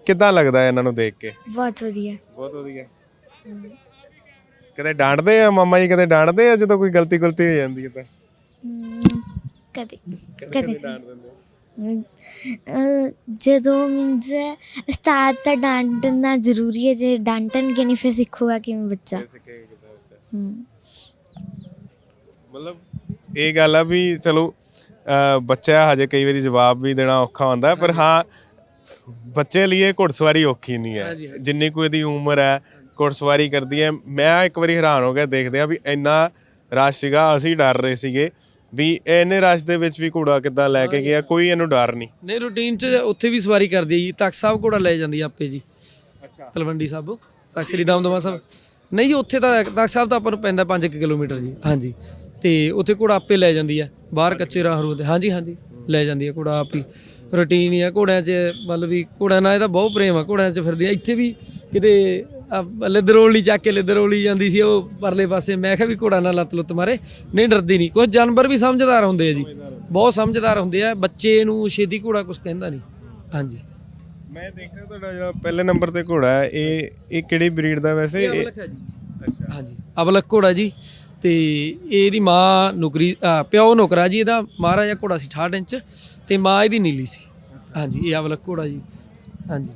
ਕਿੱਦਾਂ ਲੱਗਦਾ ਇਹਨਾਂ ਨੂੰ ਦੇਖ ਕੇ? ਬਹੁਤ ਵਧੀਆ। ਬਹੁਤ ਵਧੀਆ। ਕਦੇ ਡਾਂਟਦੇ ਆ ਮਾਮਾ ਜੀ ਕਦੇ ਡਾਂਟਦੇ ਆ ਜਦੋਂ ਕੋਈ ਗਲਤੀ ਗੁਲਤੀ ਹੋ ਜਾਂਦੀ ਹੈ ਤਾਂ? ਹਮ, ਕਦੇ। ਕਦੇ। ਡਾਂਟ ਦਿੰਦੇ ਆ। ਜਦੋਂ ਮੀਨਸ ਉਸਤਾਦ ਤਾਂ ਡਾਂਟਣਾ ਜ਼ਰੂਰੀ ਹੈ ਜੇ ਡਾਂਟਣਗੇ ਨਹੀਂ ਫਿਰ ਸਿੱਖੂਗਾ ਕਿਵੇਂ ਬੱਚਾ। ਮਤਲਬ ਇਹ ਗੱਲ ਆ ਵੀ ਚਲੋ ਬੱਚਾ ਹਜੇ ਕਈ ਵਾਰੀ ਜਵਾਬ ਵੀ ਦੇਣਾ ਔਖਾ ਹੁੰਦਾ ਹੈ, ਪਰ ਹਾਂ ਬੱਚੇ ਲਈ ਇਹ ਘੋੜਸਵਾਰੀ ਔਖੀ ਨਹੀਂ ਹੈ। ਜਿੰਨੀ ਕੋਈ ਦੀ ਉਮਰ ਹੈ ਘੋੜਸਵਾਰੀ ਕਰਦੀ ਹੈ ਮੈਂ ਇੱਕ ਵਾਰੀ ਹੈਰਾਨ ਹੋ ਗਿਆ ਦੇਖਦੇ ਆ ਵੀ ਇੰਨਾ ਰਸ਼ ਸੀਗਾ ਅਸੀਂ ਡਰ ਰਹੇ ਸੀਗੇ। ਵੀ ਇੰਨੇ ਰਸ਼ ਦੇ ਵਿੱਚ ਵੀ ਘੋੜਾ ਕਿੱਦਾਂ ਲੈ ਕੇ ਗਿਆ ਕੋਈ ਇਹਨੂੰ ਡਰ ਨਹੀਂ। ਨਹੀਂ ਰੂਟੀਨ 'ਚ ਉੱਥੇ ਵੀ ਸਵਾਰੀ ਕਰਦੀ ਹੈ ਜੀ। ਤਖਤ ਸਾਹਿਬ ਘੋੜਾ ਲੈ ਜਾਂਦੀ ਆਪੇ ਜੀ। ਅੱਛਾ। ਤਲਵੰਡੀ ਸਾਹਿਬ। ਤਖਤ ਸ੍ਰੀ ਦਮਦਮਾ ਸਾਹਿਬ। ਨਹੀਂ ਜੀ ਉੱਥੇ ਤਾਂ ਤਖਤ ਸਾਹਿਬ ਤਾਂ ਆਪਾਂ ਨੂੰ ਪੈਂਦਾ 5 ਕਿਲੋਮੀਟਰ ਜੀ। ਹਾਂਜੀ। ਤੇ ਉੱਥੇ ਘੋੜਾ ਆਪੇ ਲੈ ਜਾਂਦੀ ਆ ਬਾਹਰ ਕੱਚੇ ਰਾਹ ਤੇ। ਹਾਂਜੀ ਹਾਂਜੀ। ਲੈ ਜਾਂਦੀ ਆ ਘੋੜਾ ਆਪ। ਹੀ ਰੂਟੀਨ ਹੀ। ਆ ਘੋੜਿਆਂ 'ਚ ਮਤਲਬ ਵੀ ਘੋੜਿਆਂ ਨਾਲ ਇਹਦਾ ਬਹੁਤ ਪ੍ਰੇਮ ਆ। ਘੋੜਿਆਂ 'ਚ ਫਿਰਦੀ ਆ। ਇੱਥੇ ਵੀ ਕਿਤੇ ਲਿੱਦਰੋਲੀ ਚੱਕ ਕੇ ਲਿੱਦਰੋਲੀ ਜਾਂਦੀ ਸੀ ਉਹ ਪਰਲੇ ਪਾਸੇ। ਮੈਂ ਕਿਹਾ ਵੀ ਘੋੜਾ ਨਾਲ ਲੱਤ ਲੁੱਤ ਮਾਰੇ। ਨਹੀਂ ਡਰਦੀ ਨਹੀਂ। ਕੁਝ ਜਾਨਵਰ ਵੀ ਸਮਝਦਾਰ ਹੁੰਦੇ ਆ ਜੀ। ਬਹੁਤ ਸਮਝਦਾਰ ਹੁੰਦੇ ਆ। ਬੱਚੇ ਨੂੰ ਛੇਤੀ ਘੋੜਾ ਕੁਝ ਕਹਿੰਦਾ ਨਹੀਂ। ਹਾਂਜੀ। ਮੈਂ ਦੇਖ ਰਿਹਾ ਤੁਹਾਡਾ ਜਿਹੜਾ ਪਹਿਲੇ ਨੰਬਰ ਤੇ ਘੋੜਾ ਹੈ ਇਹ ਇਹ ਕਿਹੜੀ ਬਰੀਡ ਦਾ ਵੈਸੇ? ਇਹ ਅਬਲਖ ਹੈ ਜੀ। ਹਾਂਜੀ। ਅਬਲਖ ਘੋੜਾ ਜੀ। ਤੇ ਇਹਦੀ ਮਾਂ ਨੌਕਰੀ ਪਿਓ ਨੌਕਰਾ ਜੀ। ਇਹਦਾ ਮਹਾਰਾਜਾ ਘੋੜਾ ਸੀ 68 ਇੰਚ। ਤੇ ਮਾਂ ਇਹਦੀ ਨੀਲੀ ਸੀ। ਹਾਂਜੀ ਇਹ ਅਬਲਖ ਘੋੜਾ ਜੀ। ਹਾਂਜੀ।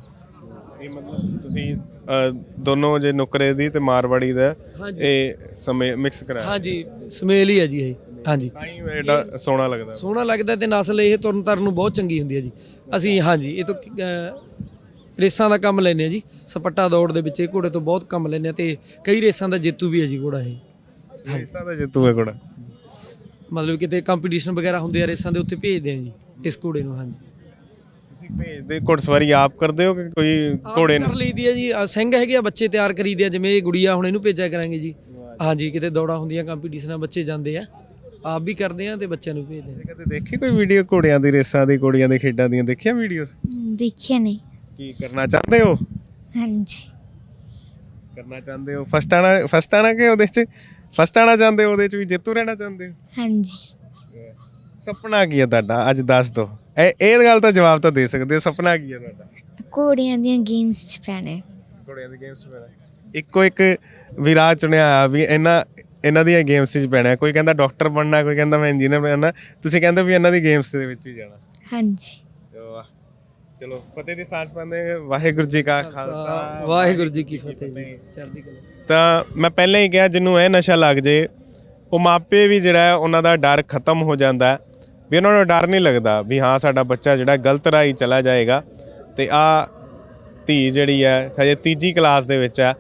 ਇਹ ਮਤਲਬ ਤੁਸੀਂ ਅ, ਦੋਨੋਂ ਜੇ ਨੁਕਰੇ ਦੀ ਤੇ ਮਾਰਵਾੜੀ ਦਾ। ਇਹ ਸਮੇਂ ਮਿਕਸ ਕਰਾਇਆ। ਹਾਂਜੀ ਸਮੇਲ ਹੀ ਹੈ ਜੀ ਇਹ। ਹਾਂਜੀ। ਤਾਂ ਹੀ ਐਡਾ ਸੋਹਣਾ ਲੱਗਦਾ। ਸੋਹਣਾ ਲੱਗਦਾ ਤੇ ਨਸਲ ਇਹ ਤੁਰਨ ਤਰਨ ਨੂੰ ਬਹੁਤ ਚੰਗੀ ਹੁੰਦੀ ਹੈ ਜੀ। ਅਸੀਂ ਹਾਂਜੀ ਇਹ ਤੋਂ ਰੇਸਾਂ ਦਾ ਕੰਮ ਲੈਨੇ ਆ ਜੀ। ਸਪੱਟਾ ਦੌੜ ਦੇ ਵਿੱਚ ਇਹ ਘੋੜੇ ਤੋਂ ਬਹੁਤ ਕੰਮ ਲੈਨੇ ਆ ਤੇ ਕਈ ਰੇਸਾਂ ਦਾ ਜੇਤੂ ਵੀ ਹੈ ਜੀ ਘੋੜਾ ਇਹ। ਇਸਾਂ ਦਾ ਜਿੱਤੂ ਹੈ ਕੋੜਾ ਮਤਲਬ ਕਿਤੇ ਕੰਪੀਟੀਸ਼ਨ ਵਗੈਰਾ ਹੁੰਦੇ ਆ ਰੇਸਾਂ ਦੇ ਉੱਤੇ ਭੇਜਦੇ ਆ ਜੀ ਇਸ ਘੋੜੇ ਨੂੰ ਹਾਂਜੀ। ਤੁਸੀਂ ਭੇਜਦੇ ਘੋੜਸਵਾਰੀ ਆਪ ਕਰਦੇ ਹੋ ਕਿ ਕੋਈ ਘੋੜੇ ਕਰ ਲਈਦੀ ਹੈ ਜੀ। ਆਹ ਸਿੰਘ ਹੈਗੇ ਆ ਬੱਚੇ ਤਿਆਰ ਕਰੀਦੇ ਆ ਜਿਵੇਂ ਇਹ ਗੁੜੀਆ ਹੁਣ ਇਹਨੂੰ ਭੇਜਿਆ ਕਰਾਂਗੇ ਜੀ। ਹਾਂਜੀ ਕਿਤੇ ਦੌੜਾਂ ਹੁੰਦੀਆਂ ਕੰਪੀਟੀਸ਼ਨਾਂ ਬੱਚੇ ਜਾਂਦੇ ਆ। ਆਪ ਵੀ ਕਰਦੇ ਆ ਤੇ ਬੱਚਿਆਂ ਨੂੰ ਭੇਜਦੇ ਆ। ਤੁਸੀਂ ਕਦੇ ਦੇਖੀ ਕੋਈ ਵੀਡੀਓ ਘੋੜਿਆਂ ਦੀ ਰੇਸਾਂ ਦੀ ਘੋੜੀਆਂ ਦੇ ਖੇਡਾਂ ਦੀਆਂ? ਦੇਖੀਆਂ ਵੀਡੀਓਜ਼ ਦੇਖਿਆ ਨਹੀਂ ਕੀ ਕਰਨਾ ਚਾਹੁੰਦੇ ਹੋ? ਹਾਂਜੀ। ਕਰਨਾ ਚਾਹੁੰਦੇ ਹੋ? ਫਸਟ ਆਣਾ ਫਸਟ ਆਣਾ ਕਿ ਉਹਦੇ ਚ? ਫਸਟ ਆਣਾ ਚਾਹੁੰਦੇ ਹੋ ਉਹਦੇ ਚ ਵੀ? ਜੇਤੂ ਰਹਿਣਾ ਚਾਹੁੰਦੇ ਹੋ? ਹਾਂਜੀ। ਸੁਪਨਾ ਕੀ ਹੈ ਤੁਹਾਡਾ? ਅੱਜ ਦੱਸ ਦਿਓ। ਇਹ ਇਹ ਗੱਲ ਤਾਂ ਜਵਾਬ ਤਾਂ ਦੇ ਸਕਦੇ ਹੋ ਸੁਪਨਾ ਕੀ ਹੈ ਤੁਹਾਡਾ? ਘੋੜਿਆਂ ਦੀਆਂ ਗੇਮਸ ਚ ਪੈਣਾ ਘੋੜਿਆਂ ਦੀ ਗੇਮਸ 'ਚ ਪੈਣਾ ਇੱਕੋ ਇੱਕ ਵਿਰਾਜ ਚੁਣਿਆ ਆ ਵੀ ਇਹਨਾਂ ਇਹਨਾਂ ਦੀਆਂ ਗੇਮਸ 'ਚ ਪੈਣਾ ਕੋਈ ਕਹਿੰਦਾ ਡਾਕਟਰ ਬਣਨਾ ਕੋਈ ਕਹਿੰਦਾ ਮੈਂ ਇੰਜੀਨੀਅਰ ਬਣਨਾ ਤੁਸੀਂ ਕਹਿੰਦੇ ਵੀ ਇਹਨਾਂ ਦੀ ਗੇਮਸ ਦੇ ਵਿੱਚ ਹੀ ਜਾਣਾ। ਹਾਂਜੀ। ਚਲੋ ਫਤਿਹ ਦੀ ਸਾਂਝ ਪਾਉਂਦੇ ਵਾਹਿਗੁਰੂ ਜੀ ਕਾ ਖਾਲਸਾ। ਵਾਹਿਗੁਰੂ ਜੀ ਕੀ ਫਤਿਹ ਜੀ। ਚੜ੍ਹਦੀ ਕਲਾ। ਤਾਂ ਮੈਂ ਪਹਿਲਾਂ ਹੀ ਕਿਹਾ ਜਿਹਨੂੰ ਇਹ ਨਸ਼ਾ ਲੱਗ ਜੇ ਉਹ ਮਾਪੇ ਵੀ ਜਿਹੜਾ ਉਹਨਾਂ ਦਾ ਡਰ ਖਤਮ ਹੋ ਜਾਂਦਾ ਹੈ। ਵੀ ਉਹਨਾਂ ਨੂੰ ਡਰ ਨਹੀਂ ਲੱਗਦਾ ਵੀ ਹਾਂ ਸਾਡਾ ਬੱਚਾ ਜਿਹੜਾ ਗਲਤ ਰਾਹ ਚਲਾ ਜਾਏਗਾ ਤੇ ਆ ਧੀ ਜਿਹੜੀ ਹੈ, ਹਜੇ ਤੀਜੀ ਕਲਾਸ ਦੇ ਵਿੱਚ ਆ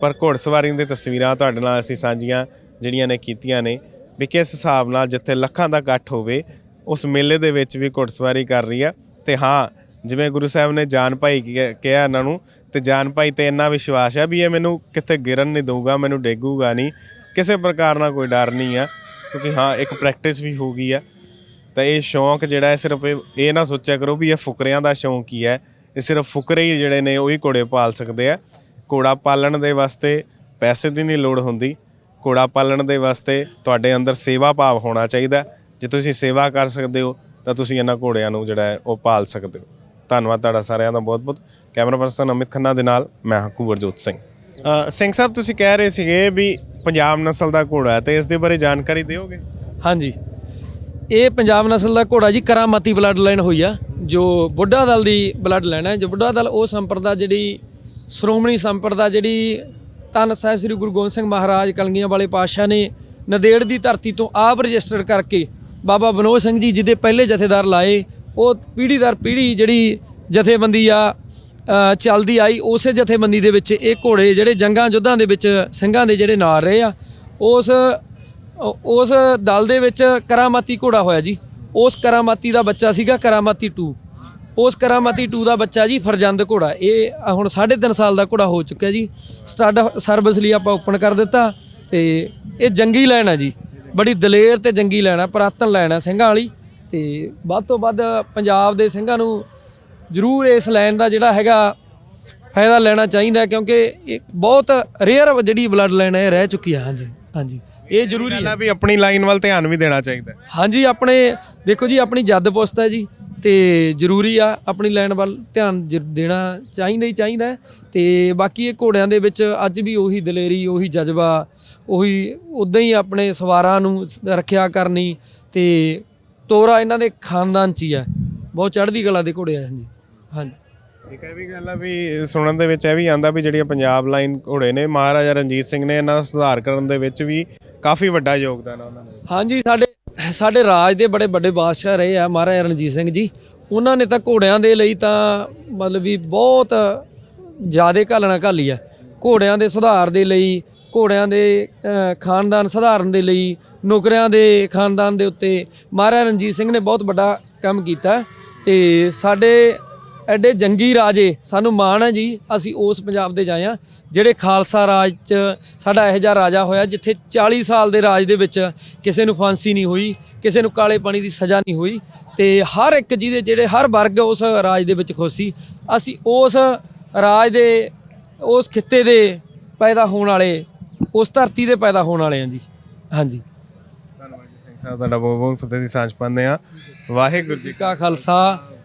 ਪਰ ਘੋੜਸਵਾਰੀ ਦੀਆਂ ਤਸਵੀਰਾਂ ਤੁਹਾਡੇ ਨਾਲ ਅਸੀਂ ਸਾਂਝੀਆਂ ਜਿਹੜੀਆਂ ਨੇ ਕੀਤੀਆਂ ਨੇ ਵੀ ਕਿਸ ਹਿਸਾਬ ਨਾਲ ਜਿੱਥੇ ਲੱਖਾਂ ਦਾ ਇਕੱਠ ਹੋਵੇ, ਉਸ ਮੇਲੇ ਦੇ ਵਿੱਚ ਵੀ ਘੋੜਸਵਾਰੀ ਕਰ ਰਹੀ ਆ ਤੇ ਹਾਂ, ਜਿਵੇਂ ਗੁਰੂ ਸਾਹਿਬ ਨੇ ਜਾਨ ਭਾਈ ਕਿਹਾ ਇਹਨਾਂ ਨੂੰ, ਤੇ ਜਾਨ ਭਾਈ ਤੇ ਇੰਨਾ ਵਿਸ਼ਵਾਸ ਆ ਵੀ ਇਹ ਮੈਨੂੰ ਕਿਤੇ ਗਿਰਨ ਨਹੀਂ ਦਊਗਾ, ਮੈਨੂੰ ਡੇਗੂਗਾ ਨਹੀਂ, ਕਿਸੇ ਪ੍ਰਕਾਰ ਨਾਲ ਕੋਈ ਡਰ ਨਹੀਂ ਆ ਕਿਉਂਕਿ ਹਾਂ, ਇੱਕ ਪ੍ਰੈਕਟਿਸ ਵੀ ਹੋ ਗਈ ਆ ਤਾਂ ਇਹ ਸ਼ੌਂਕ ਜਿਹੜਾ ਹੈ ਸਿਰਫ ਇਹ ਇਹ ਨਾ ਸੋਚਿਆ ਕਰੋ ਵੀ ਇਹ ਫੁਕਰਿਆਂ ਦਾ ਸ਼ੌਂਕ ਹੀ ਹੈ ਇਹ ਸਿਰਫ ਫੁਕਰੇ ਹੀ ਜਿਹੜੇ ਨੇ ਉਹੀ ਘੋੜੇ ਪਾਲ ਸਕਦੇ ਆ। ਘੋੜਾ ਪਾਲਣ ਦੇ ਵਾਸਤੇ ਪੈਸੇ ਦੀ ਨਹੀਂ ਲੋੜ ਹੁੰਦੀ। ਘੋੜਾ ਪਾਲਣ ਦੇ ਵਾਸਤੇ ਤੁਹਾਡੇ ਅੰਦਰ ਸੇਵਾ ਭਾਵ ਹੋਣਾ ਚਾਹੀਦਾ ਜੇ ਤੁਸੀਂ ਸੇਵਾ ਕਰ ਸਕਦੇ ਹੋ ਤਾਂ ਤੁਸੀਂ ਇਹਨਾਂ ਘੋੜਿਆਂ ਨੂੰ ਜਿਹੜਾ ਹੈ ਉਹ ਪਾਲ ਸਕਦੇ ਹੋ। ਧੰਨਵਾਦ ਤੁਹਾਡਾ ਸਾਰਿਆਂ ਦਾ ਬਹੁਤ ਬਹੁਤ ਕੈਮਰਾ ਪਰਸਨ ਅਮਿਤ ਖੰਨਾ ਦੇ ਨਾਲ ਮੈਂ ਹਾਂ ਕੁਵਰਜੋਤ ਸਿੰਘ। ਅ, ਸਿੰਘ ਸਾਹਿਬ ਤੁਸੀਂ ਕਹਿ ਰਹੇ ਸੀਗੇ ਵੀ ਪੰਜਾਬ ਨਸਲ ਦਾ ਘੋੜਾ ਹੈ ਤੇ ਇਸ ਦੇ ਬਾਰੇ ਜਾਣਕਾਰੀ ਦਿਓਗੇ? ਹਾਂਜੀ। ਇਹ ਪੰਜਾਬ ਨਸਲ ਦਾ ਘੋੜਾ ਜੀ, ਕਰਾਮਾਤੀ ਬਲੱਡ ਲਾਈਨ ਹੋਈ ਆ, ਜੋ ਬੁੱਢਾ ਦਲ ਦੀ ਬਲੱਡ ਲਾਈਨ ਹੈ। ਜੋ ਬੁੱਢਾ ਦਲ, ਉਹ ਸੰਪਰਦਾ ਜਿਹੜੀ ਸ਼੍ਰੋਮਣੀ ਸੰਪਰਦਾ ਜਿਹੜੀ ਧੰਨ ਸਾਹਿਬ ਸ੍ਰੀ ਗੁਰੂ ਗੋਬਿੰਦ ਸਿੰਘ ਮਹਾਰਾਜ ਕਲਗੀਆਂ ਵਾਲੇ ਪਾਤਸ਼ਾਹ ਨੇ ਨਦੇੜ ਦੀ ਧਰਤੀ ਤੋਂ ਆਪ ਰਜਿਸਟਰ ਕਰਕੇ ਬਾਬਾ ਬਨੋਦ ਸਿੰਘ ਜੀ, ਜਿਹਦੇ ਪਹਿਲੇ ਜਥੇਦਾਰ ਲਾਏ, ਉਹ ਪੀੜ੍ਹੀ ਦਰ ਪੀੜ੍ਹੀ ਜਿਹੜੀ ਜਥੇਬੰਦੀ ਆ ਚੱਲਦੀ ਆਈ, ਉਸੇ ਜਥੇਬੰਦੀ ਦੇ ਵਿੱਚ ਇਹ ਘੋੜੇ ਜਿਹੜੇ ਜੰਗਾਂ ਯੁੱਧਾਂ ਦੇ ਵਿੱਚ ਸਿੰਘਾਂ ਦੇ ਜਿਹੜੇ ਨਾਲ ਰਹੇ ਆ, ਉਸ ਉਸ ਦਲ ਦੇ ਵਿੱਚ ਕਰਾਮਾਤੀ ਘੋੜਾ ਹੋਇਆ ਜੀ। ਉਸ ਕਰਾਮਾਤੀ ਦਾ ਬੱਚਾ ਸੀਗਾ ਕਰਾਮਾਤੀ 2 ਉਸ ਕਰਾਮਾਤੀ 2 ਦਾ ਬੱਚਾ ਜੀ ਫਰਜੰਦ ਘੋੜਾ। ਇਹ ਆ ਹੁਣ 3.5 ਸਾਲ ਦਾ ਘੋੜਾ ਹੋ ਚੁੱਕਿਆ ਜੀ। ਸਟੱਡ ਸਰਵਿਸ ਲਈ ਆਪਾਂ ਓਪਨ ਕਰ ਦਿੱਤਾ ਤੇ ਇਹ ਜੰਗੀ ਲੈਣ ਆ ਜੀ। ਬੜੀ ਦਲੇਰ ਤੇ ਜੰਗੀ ਲੈਣ ਆ, ਪੁਰਾਤਨ ਲੈਣ ਆ ਸਿੰਘਾਂ ਵਾਲੀ। ਤੇ ਵੱਧ ਤੋਂ ਵੱਧ ਪੰਜਾਬ ਦੇ ਸਿੰਘਾਂ ਨੂੰ ਜ਼ਰੂਰ ਇਸ ਲਾਈਨ ਦਾ ਜਿਹੜਾ ਹੈਗਾ ਫਾਇਦਾ ਲੈਣਾ ਚਾਹੀਦਾ ਕਿਉਂਕਿ ਇਹ ਬਹੁਤ ਰੇਅਰ ਜਿਹੜੀ ਬਲੱਡ ਲਾਈਨ ਹੈ ਇਹ ਰਹਿ ਚੁੱਕੀ ਹੈ ਹਾਂਜੀ ਹਾਂਜੀ। ਇਹ ਜ਼ਰੂਰੀ ਹੈ ਆ ਵੀ ਆਪਣੀ ਲਾਈਨ ਵੱਲ ਧਿਆਨ ਵੀ ਦੇਣਾ ਚਾਹੀਦਾ ਹੈ। ਹਾਂਜੀ ਆਪਣੇ ਦੇਖੋ ਜੀ ਆਪਣੀ ਜੱਦ ਪੁਸਤ ਹੈ ਜੀ ਤੇ ਜ਼ਰੂਰੀ ਆ ਆਪਣੀ ਲਾਈਨ ਵੱਲ ਧਿਆਨ ਜ- ਦੇਣਾ ਚਾਹੀਦਾ ਹੀ ਚਾਹੀਦਾ ਹੈ। ਤੇ ਬਾਕੀ ਇਹ ਘੋੜਿਆਂ ਦੇ ਵਿੱਚ ਅੱਜ ਵੀ ਉਹੀ ਦਲੇਰੀ ਉਹੀ ਜਜ਼ਬਾ ਉਹੀ ਉਦਾਂ ਹੀ ਆਪਣੇ ਸਵਾਰਾਂ ਨੂੰ ਸ- ਰੱਖਿਆ ਕਰਨੀ ਤੇ ਤੋਰਾ ਇਹਨਾਂ ਦੇ ਖਾਨਦਾਨ ਚ ਹੀ ਹੈ ਬਹੁਤ ਚੜ੍ਹਦੀ ਕਲਾ ਦੇ ਘੋੜੇ ਆ ਹਾਂਜੀ ਹਾਂਜੀ ਇੱਕ ਇਹ ਵੀ ਗੱਲ ਆ ਵੀ ਸੁਣਨ ਦੇ ਵਿੱਚ ਇਹ ਵੀ ਆਂਦਾ ਵੀ ਜਿਹੜੀਆਂ ਪੰਜਾਬ ਲਾਈਨ ਘੋੜੇ ਨੇ, ਮਹਾਰਾਜਾ ਰਣਜੀਤ ਸਿੰਘ ਨੇ ਇਹਨਾਂ ਦਾ ਸੁਧਾਰ ਕਰਨ ਦੇ ਵਿੱਚ ਵੀ ਕਾਫੀ ਵੱਡਾ ਯੋਗਦਾਨ ਆ ਉਹਨਾਂ ਦਾ। ਹਾਂਜੀ, ਸਾਡੇ ਸਾਡੇ ਰਾਜ ਦੇ ਬੜੇ ਵੱਡੇ ਬਾਦਸ਼ਾਹ ਰਹੇ ਆ ਮਹਾਰਾਜਾ ਰਣਜੀਤ ਸਿੰਘ ਜੀ। ਉਹਨਾਂ ਨੇ ਤਾਂ ਘੋੜਿਆਂ ਦੇ ਲਈ ਤਾਂ ਮਤਲਬ ਵੀ ਬਹੁਤ ਜ਼ਿਆਦਾ ਘਾਲਣਾ ਘਾਲੀ ਆ। ਘੋੜਿਆਂ ਦੇ ਸੁਧਾਰ ਦੇ ਲਈ, ਘੋੜਿਆਂ ਦੇ ਖਾਨਦਾਨ ਸੁਧਾਰਨ ਦੇ ਲਈ, ਨੌਕਰਿਆਂ ਦੇ ਖਾਨਦਾਨ ਦੇ ਉੱਤੇ ਮਹਾਰਾਜਾ ਰਣਜੀਤ ਸਿੰਘ ਨੇ ਬਹੁਤ ਵੱਡਾ ਕੰਮ ਕੀਤਾ। ਤੇ ਸਾਡੇ ਐਡੇ ਜੰਗੀ ਰਾਜੇ ਸਾਨੂੰ ਮਾਣ ਹੈ ਜੀ ਅਸੀਂ ਉਸ ਪੰਜਾਬ ਦੇ ਜਾਏ ਆ ਜਿਹੜੇ ਖਾਲਸਾ ਰਾਜ ਚ ਸਾਡਾ ਇਹੋ ਜਿਹਾ ਰਾਜਾ ਹੋਇਆ ਜਿੱਥੇ 40 ਸਾਲ ਦੇ ਰਾਜ ਦੇ ਵਿੱਚ ਕਿਸੇ ਨੂੰ ਫਾਂਸੀ ਨਹੀਂ ਹੋਈ ਕਿਸੇ ਨੂੰ ਕਾਲੇ ਪਾਣੀ ਦੀ ਸਜ਼ਾ ਨਹੀਂ ਹੋਈ ਤੇ ਹਰ ਇੱਕ ਜਿਹਦੇ ਜਿਹੜੇ ਹਰ ਵਰਗ ਉਸ ਰਾਜ ਦੇ ਵਿੱਚ ਖੁਸ਼ ਸੀ। ਅਸੀਂ ਉਸ ਰਾਜ ਦੇ ਉਸ ਖਿੱਤੇ ਦੇ ਪੈਦਾ ਹੋਣ ਵਾਲੇ ਉਸ ਧਰਤੀ ਦੇ ਪੈਦਾ ਹੋਣ ਵਾਲੇ ਹਾਂ ਜੀ। ਹਾਂਜੀ। ਧੰਨਵਾਦ ਜੀ ਸਿੰਘ ਸਾਹਿਬ ਤੁਹਾਡਾ ਬਹੁਤ ਬਹੁਤ ਫਤਿਹ ਦੀ ਸਾਂਝ ਪਾਉਂਦੇ ਆ ਵਾਹਿਗੁਰੂ ਜੀ ਕਾ ਖਾਲਸਾ।